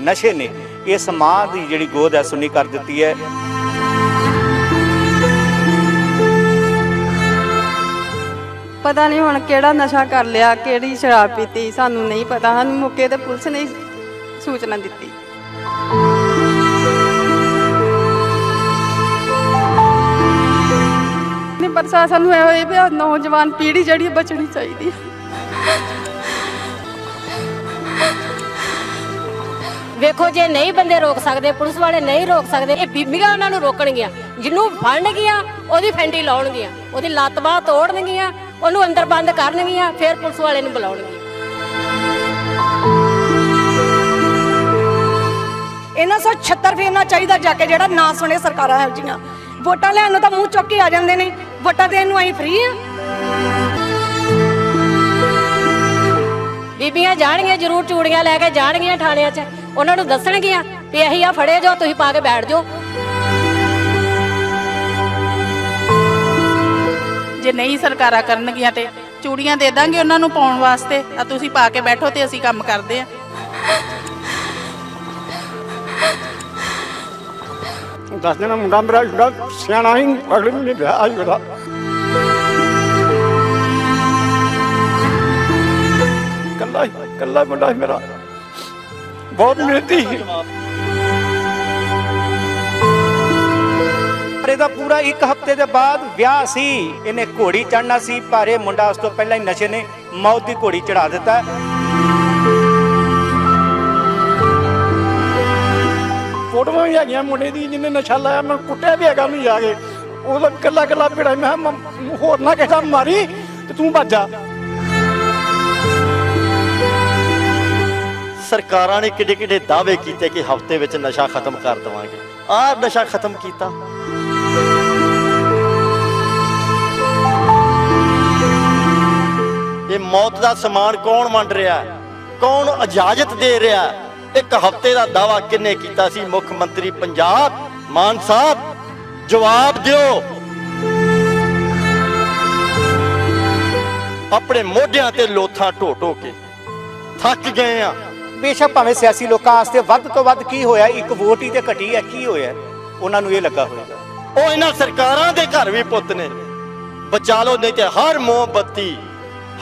ਨਸ਼ੇ ਨੇ। ਇਸ ਮਾਂ ਦੀ ਜਿਹੜੀ ਗੋਦ ਹੈ, ਸੁੰਨੀ ਕਰ ਦਿੱਤੀ ਹੈ। ਪਤਾ ਨਹੀਂ ਹੁਣ ਕਿਹੜਾ ਨਸ਼ਾ ਕਰ ਲਿਆ, ਕਿਹੜੀ ਸ਼ਰਾਬ ਪੀਤੀ, ਸਾਨੂੰ ਨਹੀਂ ਪਤਾ। ਸਾਨੂੰ ਮੌਕੇ ਤੇ ਪੁਲਿਸ ਨੇ ਸੂਚਨਾ ਦਿੱਤੀ। ਨਹੀਂ ਪ੍ਰਸ਼ਾਸਨ ਨੂੰ ਇਹੋ ਹੀ ਵੀ ਨੌਜਵਾਨ ਪੀੜ੍ਹੀ ਜਿਹੜੀ ਬਚਣੀ ਚਾਹੀਦੀ ਹੈ ਵੇਖੋ ਜੇ ਨਹੀਂ ਬੰਦੇ ਰੋਕ ਸਕਦੇ ਪੁਲਿਸ ਵਾਲੇ ਨਹੀਂ ਰੋਕ ਸਕਦੇ ਇਹ ਬੀਬੀਆਂ ਉਹਨਾਂ ਨੂੰ ਰੋਕਣਗੀਆਂ। ਜਿਹਨੂੰ ਫੜਨਗੀਆਂ ਉਹਦੀ ਫੈਂਡੀ ਲਾਉਣਗੀਆਂ ਉਹਦੀ ਲੱਤ ਬਾਹ ਤੋੜਨਗੀਆਂ ਉਹਨੂੰ ਅੰਦਰ ਬੰਦ ਕਰਨਗੀਆਂ ਫਿਰ ਪੁਲਿਸ ਵਾਲੇ ਨੂੰ ਬੁਲਾਉਣਗੀਆਂ। ਇਹਨਾਂ ਸੋ 76 ਫੇਰਨਾ ਚਾਹੀਦਾ ਜਾ ਕੇ ਜਿਹੜਾ ਨਾ ਸੁਣੇ ਸਰਕਾਰਾਂ ਇਹੋ ਜੀਆਂ ਵੋਟਾਂ ਲੈਣ ਨੂੰ ਤਾਂ ਮੂੰਹ ਚੁੱਕ ਕੇ ਆ ਜਾਂਦੇ ਨੇ। ਵੋਟਾਂ ਦੇਣ ਨੂੰ ਅਸੀਂ ਫ੍ਰੀ ਆ। ਬੀਬੀਆਂ ਜਾਣਗੀਆਂ ਜ਼ਰੂਰ ਚੂੜੀਆਂ ਲੈ ਕੇ ਜਾਣਗੀਆਂ ਥਾਣਿਆਂ 'ਚ। ਉਹਨਾਂ ਨੂੰ ਦੱਸਣਗੀਆਂ ਵੀ ਅਸੀਂ ਆ ਫੜੇ ਜੋ ਤੁਸੀਂ ਪਾ ਕੇ ਬੈਠ ਜਾਓ। ਜੇ ਨਹੀਂ ਸਰਕਾਰਾਂ ਕਰਨਗੀਆਂ ਤੇ ਚੂੜੀਆਂ ਦੇ ਦਾਂਗੇ ਉਹਨਾਂ ਨੂੰ ਪਾਉਣ ਵਾਸਤੇ ਆ ਤੁਸੀਂ ਪਾ ਕੇ ਬੈਠੋ ਤੇ ਅਸੀਂ ਕੰਮ ਕਰਦੇ ਆ ਦੱਸ ਦੇਣਾ ਮੁੰਡਾ ਮੇਰਾ ਜਿਹੜਾ ਸਿਆਣਾ ਹੀ ਅਗਲੇ ਮਹੀਨੇ ਵਿਆਹ ਆਈ ਉਹਦਾ ਕੱਲਾ ਹੀ ਕੱਲਾ ਮੁੰਡਾ ਮੇਰਾ। ਬਹੁਤ ਮਿਹਨਤੀ। ਸੀ ਪਰ ਇਹਦਾ ਪੂਰਾ ਇੱਕ ਹਫ਼ਤੇ ਦੇ ਬਾਅਦ ਵਿਆਹ ਸੀ। ਇਹਨੇ ਘੋੜੀ ਚੜਨਾ ਸੀ ਪਰ ਇਹ ਮੁੰਡਾ ਉਸ ਤੋਂ ਪਹਿਲਾਂ ਹੀ ਨਸ਼ੇ ਨੇ ਮੌਤ ਦੀ ਘੋੜੀ ਚੜਾ ਦਿੱਤਾ। ਫੋਟੋਆਂ ਵੀ ਹੈਗੀਆਂ ਮੁੰਡੇ ਦੀ ਜਿਹਨੇ ਨਸ਼ਾ ਲਾਇਆ ਮੈਂ ਕੁੱਟਿਆ ਵੀ ਹੈਗਾ ਉਹਨੂੰ ਜਾ ਕੇ। ਉਹਦਾ ਕੱਲਾ ਕੱਲਾ ਭੇੜਾ ਮੈਂ ਕਿਹਾ ਮ- ਹੋਰ ਨਾ ਕਿਸੇ ਦਾ ਮਾਰੀ ਤੇ ਤੂੰ ਭੱਜ ਜਾ। ਸਰਕਾਰਾਂ ਨੇ ਕਿੱਡੇ ਕਿੱਡੇ ਦਾਅਵੇ ਕੀਤੇ ਕਿ ਹਫ਼ਤੇ ਵਿੱਚ ਨਸ਼ਾ ਖਤਮ ਕਰ ਦਵਾਂਗੇ। ਆਹ ਨਸ਼ਾ ਖਤਮ ਕੀਤਾ। ਇਹ ਮੌਤ ਦਾ ਸਮਾਨ ਕੌਣ ਵੰਡ ਰਿਹਾ? ਕੌਣ ਇਜਾਜ਼ਤ ਦੇ ਰਿਹਾ? ਇੱਕ ਹਫ਼ਤੇ ਦਾ ਦਾਵਾ ਕਿੰਨੇ ਕੀਤਾ ਸੀ? ਮੁੱਖ ਮੰਤਰੀ ਪੰਜਾਬ, ਮਾਨ ਸਾਹਿਬ, ਜਵਾਬ ਦਿਓ। ਆਪਣੇ ਮੋਢਿਆਂ ਤੇ ਲੋਥਾਂ ਢੋ ਢੋ ਕੇ ਥੱਕ ਗਏ ਆ। ਬੇਸ਼ੱਕ ਭਾਵੇਂ ਸਿਆਸੀ ਲੋਕਾਂ ਵਾਸਤੇ ਵੱਧ ਤੋਂ ਵੱਧ ਕੀ ਹੋਇਆ, ਇੱਕ ਵੋਟ ਹੀ ਤੇ ਘਟੀ ਹੈ, ਕੀ ਹੋਇਆ? ਉਹਨਾਂ ਨੂੰ ਇਹ ਲੱਗਾ ਹੋਵੇਗਾ ਉਹ ਇਹਨਾਂ ਸਰਕਾਰਾਂ ਦੇ ਘਰ ਵੀ ਪੁੱਤ ਨੇ। ਬਚਾ ਲਓ, ਨਹੀਂ ਤੇ ਹਰ ਮੋਮਬੱਤੀ,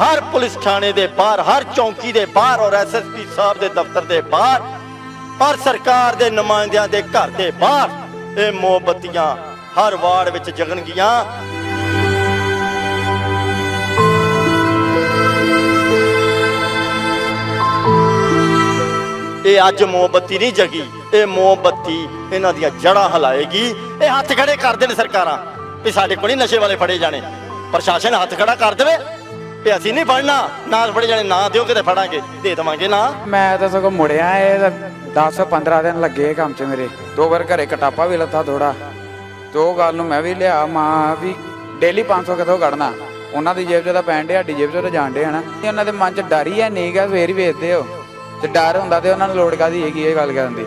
ਹਰ ਪੁਲਿਸ ਥਾਣੇ ਦੇ ਬਾਹਰ, ਹਰ ਚੌਂਕੀ ਦੇ ਬਾਹਰ ਔਰ ਐਸਐਸਪੀ ਸਾਹਿਬ ਦੇ ਦਫ਼ਤਰ ਦੇ ਬਾਹਰ, ਪਰ ਸਰਕਾਰ ਦੇ ਨੁਮਾਇੰਦਿਆਂ ਦੇ ਘਰ ਦੇ ਬਾਹਰ ਇਹ ਮੋਮਬੱਤੀਆਂ ਹਰ ਵਾਰਡ ਵਿੱਚ ਜਗਣਗੀਆਂ। ਇਹ ਅੱਜ ਮੋਮਬੱਤੀ ਨਹੀਂ ਜਗੀ, ਇਹ ਮੋਮਬੱਤੀ ਇਹਨਾਂ ਦੀਆਂ ਜੜਾਂ ਹਲਾਏਗੀ। ਇਹ ਹੱਥ ਖੜੇ ਕਰਦੇ ਨੇ ਸਰਕਾਰਾਂ ਵੀ ਸਾਡੇ ਕੋਲ ਨਹੀਂ ਨਸ਼ੇ ਵਾਲੇ ਫੜੇ ਜਾਣੇ। ਪ੍ਰਸ਼ਾਸਨ ਹੱਥ ਖੜਾ ਕਰ ਦੇਵੇ ਵੀ ਅਸੀਂ ਨਹੀਂ ਫੜਨਾ, ਨਾ ਫੜੇ ਜਾਣੇ, ਨਾ ਦਿਓਗੇ ਤੇ ਫੜਾਂਗੇ, ਦੇ ਦੇਵਾਂਗੇ ਨਾ। ਮੈਂ ਤਾਂ ਸਗੋਂ ਮੁੜਿਆ, ਇਹ 10 15 ਦਿਨ ਲੱਗੇ ਕੰਮ 'ਚ ਮੇਰੇ। ਦੋ ਵਾਰ ਘਰੇ ਕਟਾਪਾ ਵੀ ਲੱਥਾ ਥੋੜਾ ਤੇ ਉਹ ਗੱਲ ਨੂੰ ਮੈਂ ਵੀ ਲਿਆ, ਮਾਂ ਵੀ ਡੇਲੀ 500 ਕਿਥੋਂ ਕੱਢਣਾ? ਉਹਨਾਂ ਦੀ ਜੇਬ 'ਚ ਤਾਂ ਪੈਣ ਡੇ ਸਾਡੀ ਜੇਬ 'ਚ ਤਾਂ ਜਾਣ ਡੇ ਹਨਾ ਉਹਨਾਂ ਦੇ ਮਨ 'ਚ ਡਰ ਹੀ ਹੈ, ਨਹੀਂ ਗਾ, ਫੇਰ ਹੀ ਵੇਚਦੇ ਹੋ। ਤੇ ਡਰ ਹੁੰਦਾ ਤੇ ਉਹਨਾਂ ਨੂੰ ਲੋੜ ਕਾਦੀ ਹੈਗੀ ਇਹ ਗੱਲ ਕਰਨ ਦੀ।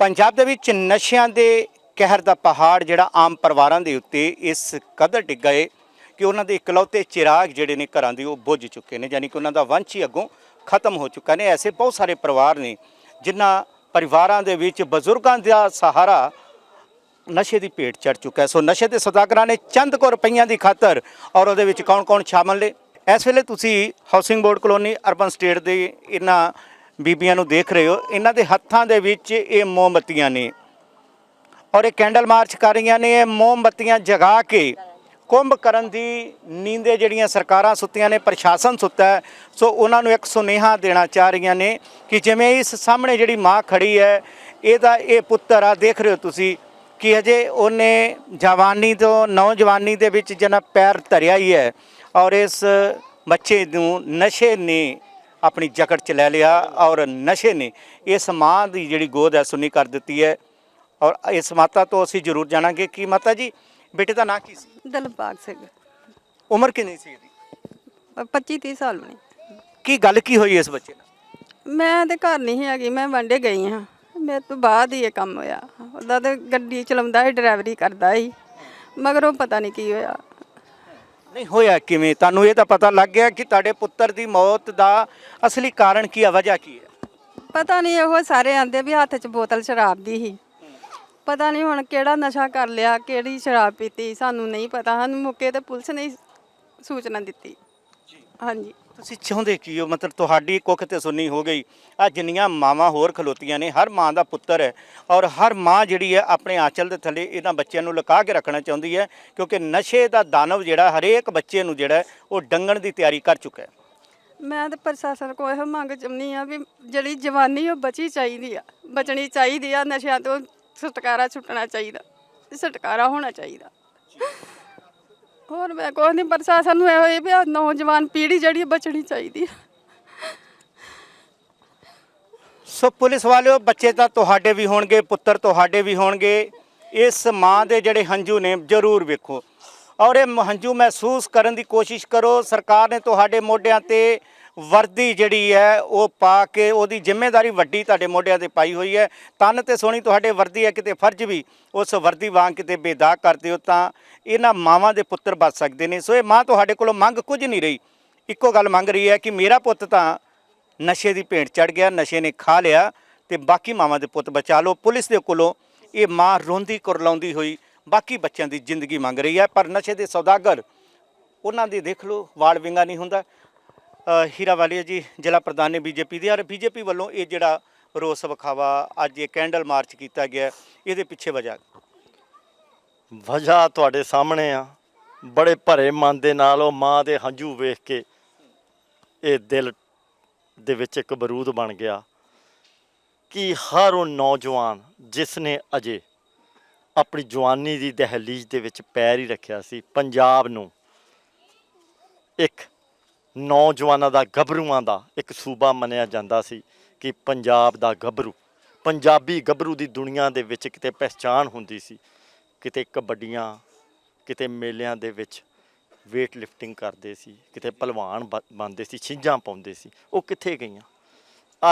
ਪੰਜਾਬ ਦੇ ਵਿੱਚ ਨਸ਼ਿਆਂ ਦੇ ਕਹਿਰ ਦਾ ਪਹਾੜ ਜਿਹੜਾ ਆਮ ਪਰਿਵਾਰਾਂ ਦੇ ਉੱਤੇ ਇਸ ਕਦਰ ਡਿੱਗ ਗਏ ਕਿ ਉਹਨਾਂ ਦੇ ਇਕਲੌਤੇ ਚਿਰਾਗ ਜਿਹੜੇ ਨੇ ਘਰਾਂ ਦੇ ਉਹ ਬੁੱਝ ਚੁੱਕੇ ਨੇ, ਯਾਨੀ ਕਿ ਉਹਨਾਂ ਦਾ ਵੰਸ਼ ਹੀ ਅੱਗੋਂ ਖਤਮ ਹੋ ਚੁੱਕਾ ਨੇ। ਐਸੇ ਬਹੁਤ ਸਾਰੇ ਪਰਿਵਾਰ ਨੇ ਜਿਨ੍ਹਾਂ ਪਰਿਵਾਰਾਂ ਦੇ ਵਿੱਚ ਬਜ਼ੁਰਗਾਂ ਦਾ ਸਹਾਰਾ ਨਸ਼ੇ ਦੀ ਭੇਟ ਚੜ ਚੁੱਕਾ ਸੋ ਨਸ਼ੇ ਦੇ ਸੌਦਾਗਰਾਂ ਨੇ ਚੰਦ ਕੋ ਰੁਪਈਆਂ ਦੀ ਖਾਤਰ ਔਰ ਉਹਦੇ ਵਿੱਚ ਕੌਣ-ਕੌਣ ਸ਼ਾਮਲ ਨੇ? ਇਸ ਵੇਲੇ ਤੁਸੀਂ housing board colony urban state ਦੇ ਇਹਨਾਂ ਬੀਬੀਆਂ ਨੂੰ ਦੇਖ ਰਹੇ ਹੋ। ਇਹਨਾਂ ਦੇ ਹੱਥਾਂ ਦੇ ਵਿੱਚ ਇਹ ਮੋਮਬੱਤੀਆਂ ਨੇ। ਔਰ ਇਹ ਕੈਂਡਲ ਮਾਰਚ ਕਰ ਰਹੀਆਂ ਨੇ, ਇਹ ਮੋਮਬੱਤੀਆਂ ਜਗਾ ਕੇ ਕੁੰਭ ਕਰਨ ਦੀ ਨੀਂਦੇ ਜਿਹੜੀਆਂ ਸਰਕਾਰਾਂ ਸੁੱਤੀਆਂ ਨੇ, ਪ੍ਰਸ਼ਾਸਨ ਸੁੱਤਾ ਸੋ ਉਹਨਾਂ ਨੂੰ ਇੱਕ ਸੁਨੇਹਾ ਦੇਣਾ ਚਾਹ ਰਹੀਆਂ ਨੇ ਕਿ ਜਿਵੇਂ ਇਸ ਸਾਹਮਣੇ ਜਿਹੜੀ ਮਾਂ ਖੜੀ ਹੈ, ਇਹਦਾ ਇਹ ਪੁੱਤਰ ਆ, ਦੇਖ ਰਹੇ ਹੋ ਤੁਸੀਂ ਕਿ ਅਜੇ ਉਹਨੇ ਜਵਾਨੀ ਤੋਂ, ਨੌਜਵਾਨੀ ਦੇ ਵਿੱਚ ਜਨਾ ਪੈਰ ਧਰਿਆ ਹੀ ਹੈ ਔਰ ਇਸ ਬੱਚੇ ਨੂੰ ਨਸ਼ੇ ਨੇ ਆਪਣੀ ਜਕੜ ਚ ਲੈ ਲਿਆ ਔਰ ਨਸ਼ੇ ਨੇ। ਇਸ ਮਾਂ ਦੀ ਜਿਹੜੀ ਗੋਦ ਹੈ ਸੁੰਨੀ ਕਰ ਦਿੱਤੀ ਹੈ। ਔਰ ਇਸ ਮਾਤਾ ਤੋਂ ਅਸੀਂ ਜ਼ਰੂਰ ਜਾਣਾਂਗੇ ਕਿ ਮਾਤਾ ਜੀ ਬੇਟੇ ਦਾ ਨਾਂ ਕੀ ਸੀ? ਦਿਲਬਾਗ ਸਿੰਘ। ਉਮਰ ਕਿੰਨੀ ਸੀ ਇਹਦੀ? 25 30 ਸਾਲ ਬਣੀ ਕੀ ਗੱਲ ਕੀ ਹੋਈ ਇਸ ਬੱਚੇ ਨਾਲ? ਮੈਂ ਤੇ ਘਰ ਨਹੀਂ ਹੈਗੀ ਮੈਂ ਵਾਂਡੇ ਗਈ ਹਾਂ। ਮੇਰੇ ਤੋਂ ਬਾਅਦ ਹੀ ਇਹ ਕੰਮ ਹੋਇਆ। ਉਹਦਾ ਤੇ ਗੱਡੀ ਚਲਾਉਂਦਾ ਸੀ ਡਰਾਈਵਰੀ ਕਰਦਾ ਸੀ। ਮਗਰੋਂ ਪਤਾ ਨਹੀਂ ਕੀ ਹੋਇਆ। ਨਹੀਂ ਹੋਇਆ ਕਿਵੇਂ? ਤੁਹਾਨੂੰ ਇਹ ਤਾਂ ਪਤਾ ਲੱਗ ਗਿਆ ਕਿ ਤੁਹਾਡੇ ਪੁੱਤਰ ਦੀ ਮੌਤ ਦਾ ਅਸਲੀ ਕਾਰਨ ਕੀ ਹੈ ਵਜ੍ਹਾ ਕੀ ਹੈ? ਪਤਾ ਨਹੀਂ ਇਹੋ ਸਾਰੇ ਆਂਦੇ ਵੀ ਹੱਥ 'ਚ ਬੋਤਲ ਸ਼ਰਾਬ ਦੀ ਸੀ। ਪਤਾ ਨਹੀਂ ਹੁਣ ਕਿਹੜਾ ਨਸ਼ਾ ਕਰ ਲਿਆ ਕਿਹੜੀ ਸ਼ਰਾਬ ਪੀਤੀ ਸਾਨੂੰ ਨਹੀਂ ਪਤਾ। ਸਾਨੂੰ ਮੌਕੇ ਤੇ ਪੁਲਿਸ ਨੇ ਸੂਚਨਾ ਦਿੱਤੀ। ਹਾਂਜੀ। ਤੁਸੀਂ ਚਾਹੁੰਦੇ ਕੀ ਹੋ? ਮਤਲਬ ਤੁਹਾਡੀ ਕੁੱਖ ਤੇ ਸੁਣੀ ਹੋ ਗਈ। ਆ ਜਿੰਨੀਆਂ ਮਾਵਾਂ ਹੋਰ ਖਲੋਤੀਆਂ ਨੇ, ਹਰ ਮਾਂ ਦਾ ਪੁੱਤਰ ਹੈ। ਔਰ ਹਰ ਮਾਂ ਜਿਹੜੀ ਹੈ ਆਪਣੇ ਆਂਚਲ ਦੇ ਥੱਲੇ ਇਹਨਾਂ ਬੱਚਿਆਂ ਨੂੰ ਲੁਕਾ ਕੇ ਰੱਖਣਾ ਚਾਹੁੰਦੀ ਹੈ, ਕਿਉਂਕਿ ਨਸ਼ੇ ਦਾ ਦਾਨਵ ਜਿਹੜਾ ਹਰੇਕ ਬੱਚੇ ਨੂੰ ਜਿਹੜਾ ਉਹ ਡੰਗਣ ਦੀ ਤਿਆਰੀ ਕਰ ਚੁੱਕਾ ਹੈ। ਮੈਂ ਤਾਂ ਪ੍ਰਸ਼ਾਸਨ ਕੋਲ ਇਹੋ ਮੰਗ ਚਾਹੁੰਦੀ ਆ ਵੀ ਜਿਹੜੀ ਜਵਾਨੀ ਉਹ ਬਚੀ ਚਾਹੀਦੀ ਆ, ਬਚਣੀ ਚਾਹੀਦੀ ਆ, ਨਸ਼ਿਆਂ ਤੋਂ ਛੁਟਕਾਰਾ ਛੁੱਟਣਾ ਚਾਹੀਦਾ, ਛੁਟਕਾਰਾ ਹੋਣਾ ਚਾਹੀਦਾ। ਹੋਰ ਮੈਂ ਕੋਈ ਨਹੀਂ ਪ੍ਰਸ਼ਾਸਨ ਨੂੰ ਇਹੋ ਹੀ ਵੀ ਆਹ ਨੌਜਵਾਨ ਪੀੜ੍ਹੀ ਜਿਹੜੀ ਬਚਣੀ ਚਾਹੀਦੀ ਆ। ਸੋ ਪੁਲਿਸ ਵਾਲਿਓ, ਬੱਚੇ ਤਾਂ ਤੁਹਾਡੇ ਵੀ ਹੋਣਗੇ, ਪੁੱਤਰ ਤੁਹਾਡੇ ਵੀ ਹੋਣਗੇ। ਇਸ ਮਾਂ ਦੇ ਜਿਹੜੇ ਹੰਝੂ ਨੇ, ਜ਼ਰੂਰ ਵੇਖੋ। ਔਰ ਇਹ ਹੰਝੂ ਮਹਿਸੂਸ ਕਰਨ ਦੀ ਕੋਸ਼ਿਸ਼ ਕਰੋ, ਸਰਕਾਰ ਨੇ ਤੁਹਾਡੇ ਮੋਢਿਆਂ ਤੇ ਵਰਦੀ ਜਿਹੜੀ ਹੈ, ਉਹ ਪਾ ਕੇ ਉਹਦੀ ਜ਼ਿੰਮੇਵਾਰੀ ਵੱਡੀ ਤੁਹਾਡੇ ਮੋਢਿਆਂ ਤੇ ਪਾਈ ਹੋਈ ਹੈ। ਤਨ ਤੇ ਸੋਹਣੀ ਤੁਹਾਡੇ ਵਰਦੀ ਹੈ, ਕਿਤੇ ਫਰਜ਼ ਵੀ ਉਸ ਵਰਦੀ ਵਾਂਗ ਕਿਤੇ ਬੇਦਾਗ ਕਰਦੇ ਹੋ ਤਾਂ ਇਹਨਾਂ ਮਾਵਾਂ ਦੇ ਪੁੱਤਰ ਬਚ ਸਕਦੇ ਨੇ। ਸੋ ਇਹ ਮਾਂ ਤੁਹਾਡੇ ਕੋਲੋਂ ਮੰਗ ਕੁਝ ਨਹੀਂ ਰਹੀ। ਇੱਕੋ ਗੱਲ ਮੰਗ ਰਹੀ ਹੈ ਕਿ ਮੇਰਾ ਪੁੱਤ ਤਾਂ ਨਸ਼ੇ ਦੀ ਭੇਂਟ ਚੜ ਗਿਆ, ਨਸ਼ੇ ਨੇ ਖਾ ਲਿਆ ਤੇ ਬਾਕੀ ਮਾਵਾਂ ਦੇ ਪੁੱਤ ਬਚਾ ਲਓ। ਪੁਲਿਸ ਦੇ ਕੋਲੋਂ ਇਹ ਮਾਂ ਰੋਂਦੀ ਕੁਰਲਾਉਂਦੀ ਹੋਈ ਬਾਕੀ ਬੱਚਿਆਂ ਦੀ ਜ਼ਿੰਦਗੀ ਮੰਗ ਰਹੀ ਹੈ, ਪਰ ਨਸ਼ੇ ਦੇ ਸੌਦਾਗਰ ਉਹਨਾਂ ਦੀ ਦੇਖ ਲਓ, ਵਾਲ ਵਿੰਗਾ ਨਹੀਂ ਹੁੰਦਾ। ਅ, ਹੀਰਾ ਵਾਲੀਆ ਜੀ ਜ਼ਿਲ੍ਹਾ ਪ੍ਰਧਾਨ ਨੇ ਬੀਜੇਪੀ ਦੇ। ਔਰ ਬੀਜੇਪੀ ਵੱਲੋਂ ਇਹ ਜਿਹੜਾ ਰੋਸ ਵਿਖਾਵਾ ਅੱਜ ਇਹ ਕੈਂਡਲ ਮਾਰਚ ਕੀਤਾ ਗਿਆ ਇਹਦੇ ਪਿੱਛੇ ਵਜ੍ਹਾ? ਵਜ੍ਹਾ ਤੁਹਾਡੇ ਸਾਹਮਣੇ ਆ। ਬੜੇ ਭਰੇ ਮਨ ਦੇ ਨਾਲ ਉਹ ਮਾਂ ਦੇ ਹੰਝੂ ਵੇਖ ਕੇ ਇਹ ਦਿਲ ਦੇ ਵਿੱਚ ਇੱਕ ਬਰੂਦ ਬਣ ਗਿਆ ਕਿ ਹਰ ਉਹ ਨੌਜਵਾਨ ਜਿਸ ਨੇ ਅਜੇ ਆਪਣੀ ਜਵਾਨੀ ਦੀ ਦਹਲੀਜ਼ ਦੇ ਵਿੱਚ ਪੈਰ ਹੀ ਰੱਖਿਆ ਸੀ ਪੰਜਾਬ ਨੂੰ ਇੱਕ ਨੌਜਵਾਨਾਂ ਦਾ ਗੱਭਰੂਆਂ ਦਾ ਇੱਕ ਸੂਬਾ ਮੰਨਿਆ ਜਾਂਦਾ ਸੀ ਕਿ ਪੰਜਾਬ ਦਾ ਗੱਭਰੂ, ਪੰਜਾਬੀ ਗੱਭਰੂ ਦੀ ਦੁਨੀਆ ਦੇ ਵਿੱਚ ਕਿਤੇ ਪਹਿਚਾਨ ਹੁੰਦੀ ਸੀ, ਕਿਤੇ ਕਬੱਡੀਆਂ, ਕਿਤੇ ਮੇਲਿਆਂ ਦੇ ਵਿੱਚ weight lifting ਕਰਦੇ ਸੀ, ਕਿਤੇ ਪਹਿਲਵਾਨ ਬਣਦੇ ਸੀ, ਛਿੰਝਾਂ ਪਾਉਂਦੇ ਸੀ, ਉਹ ਕਿੱਥੇ ਗਈਆਂ?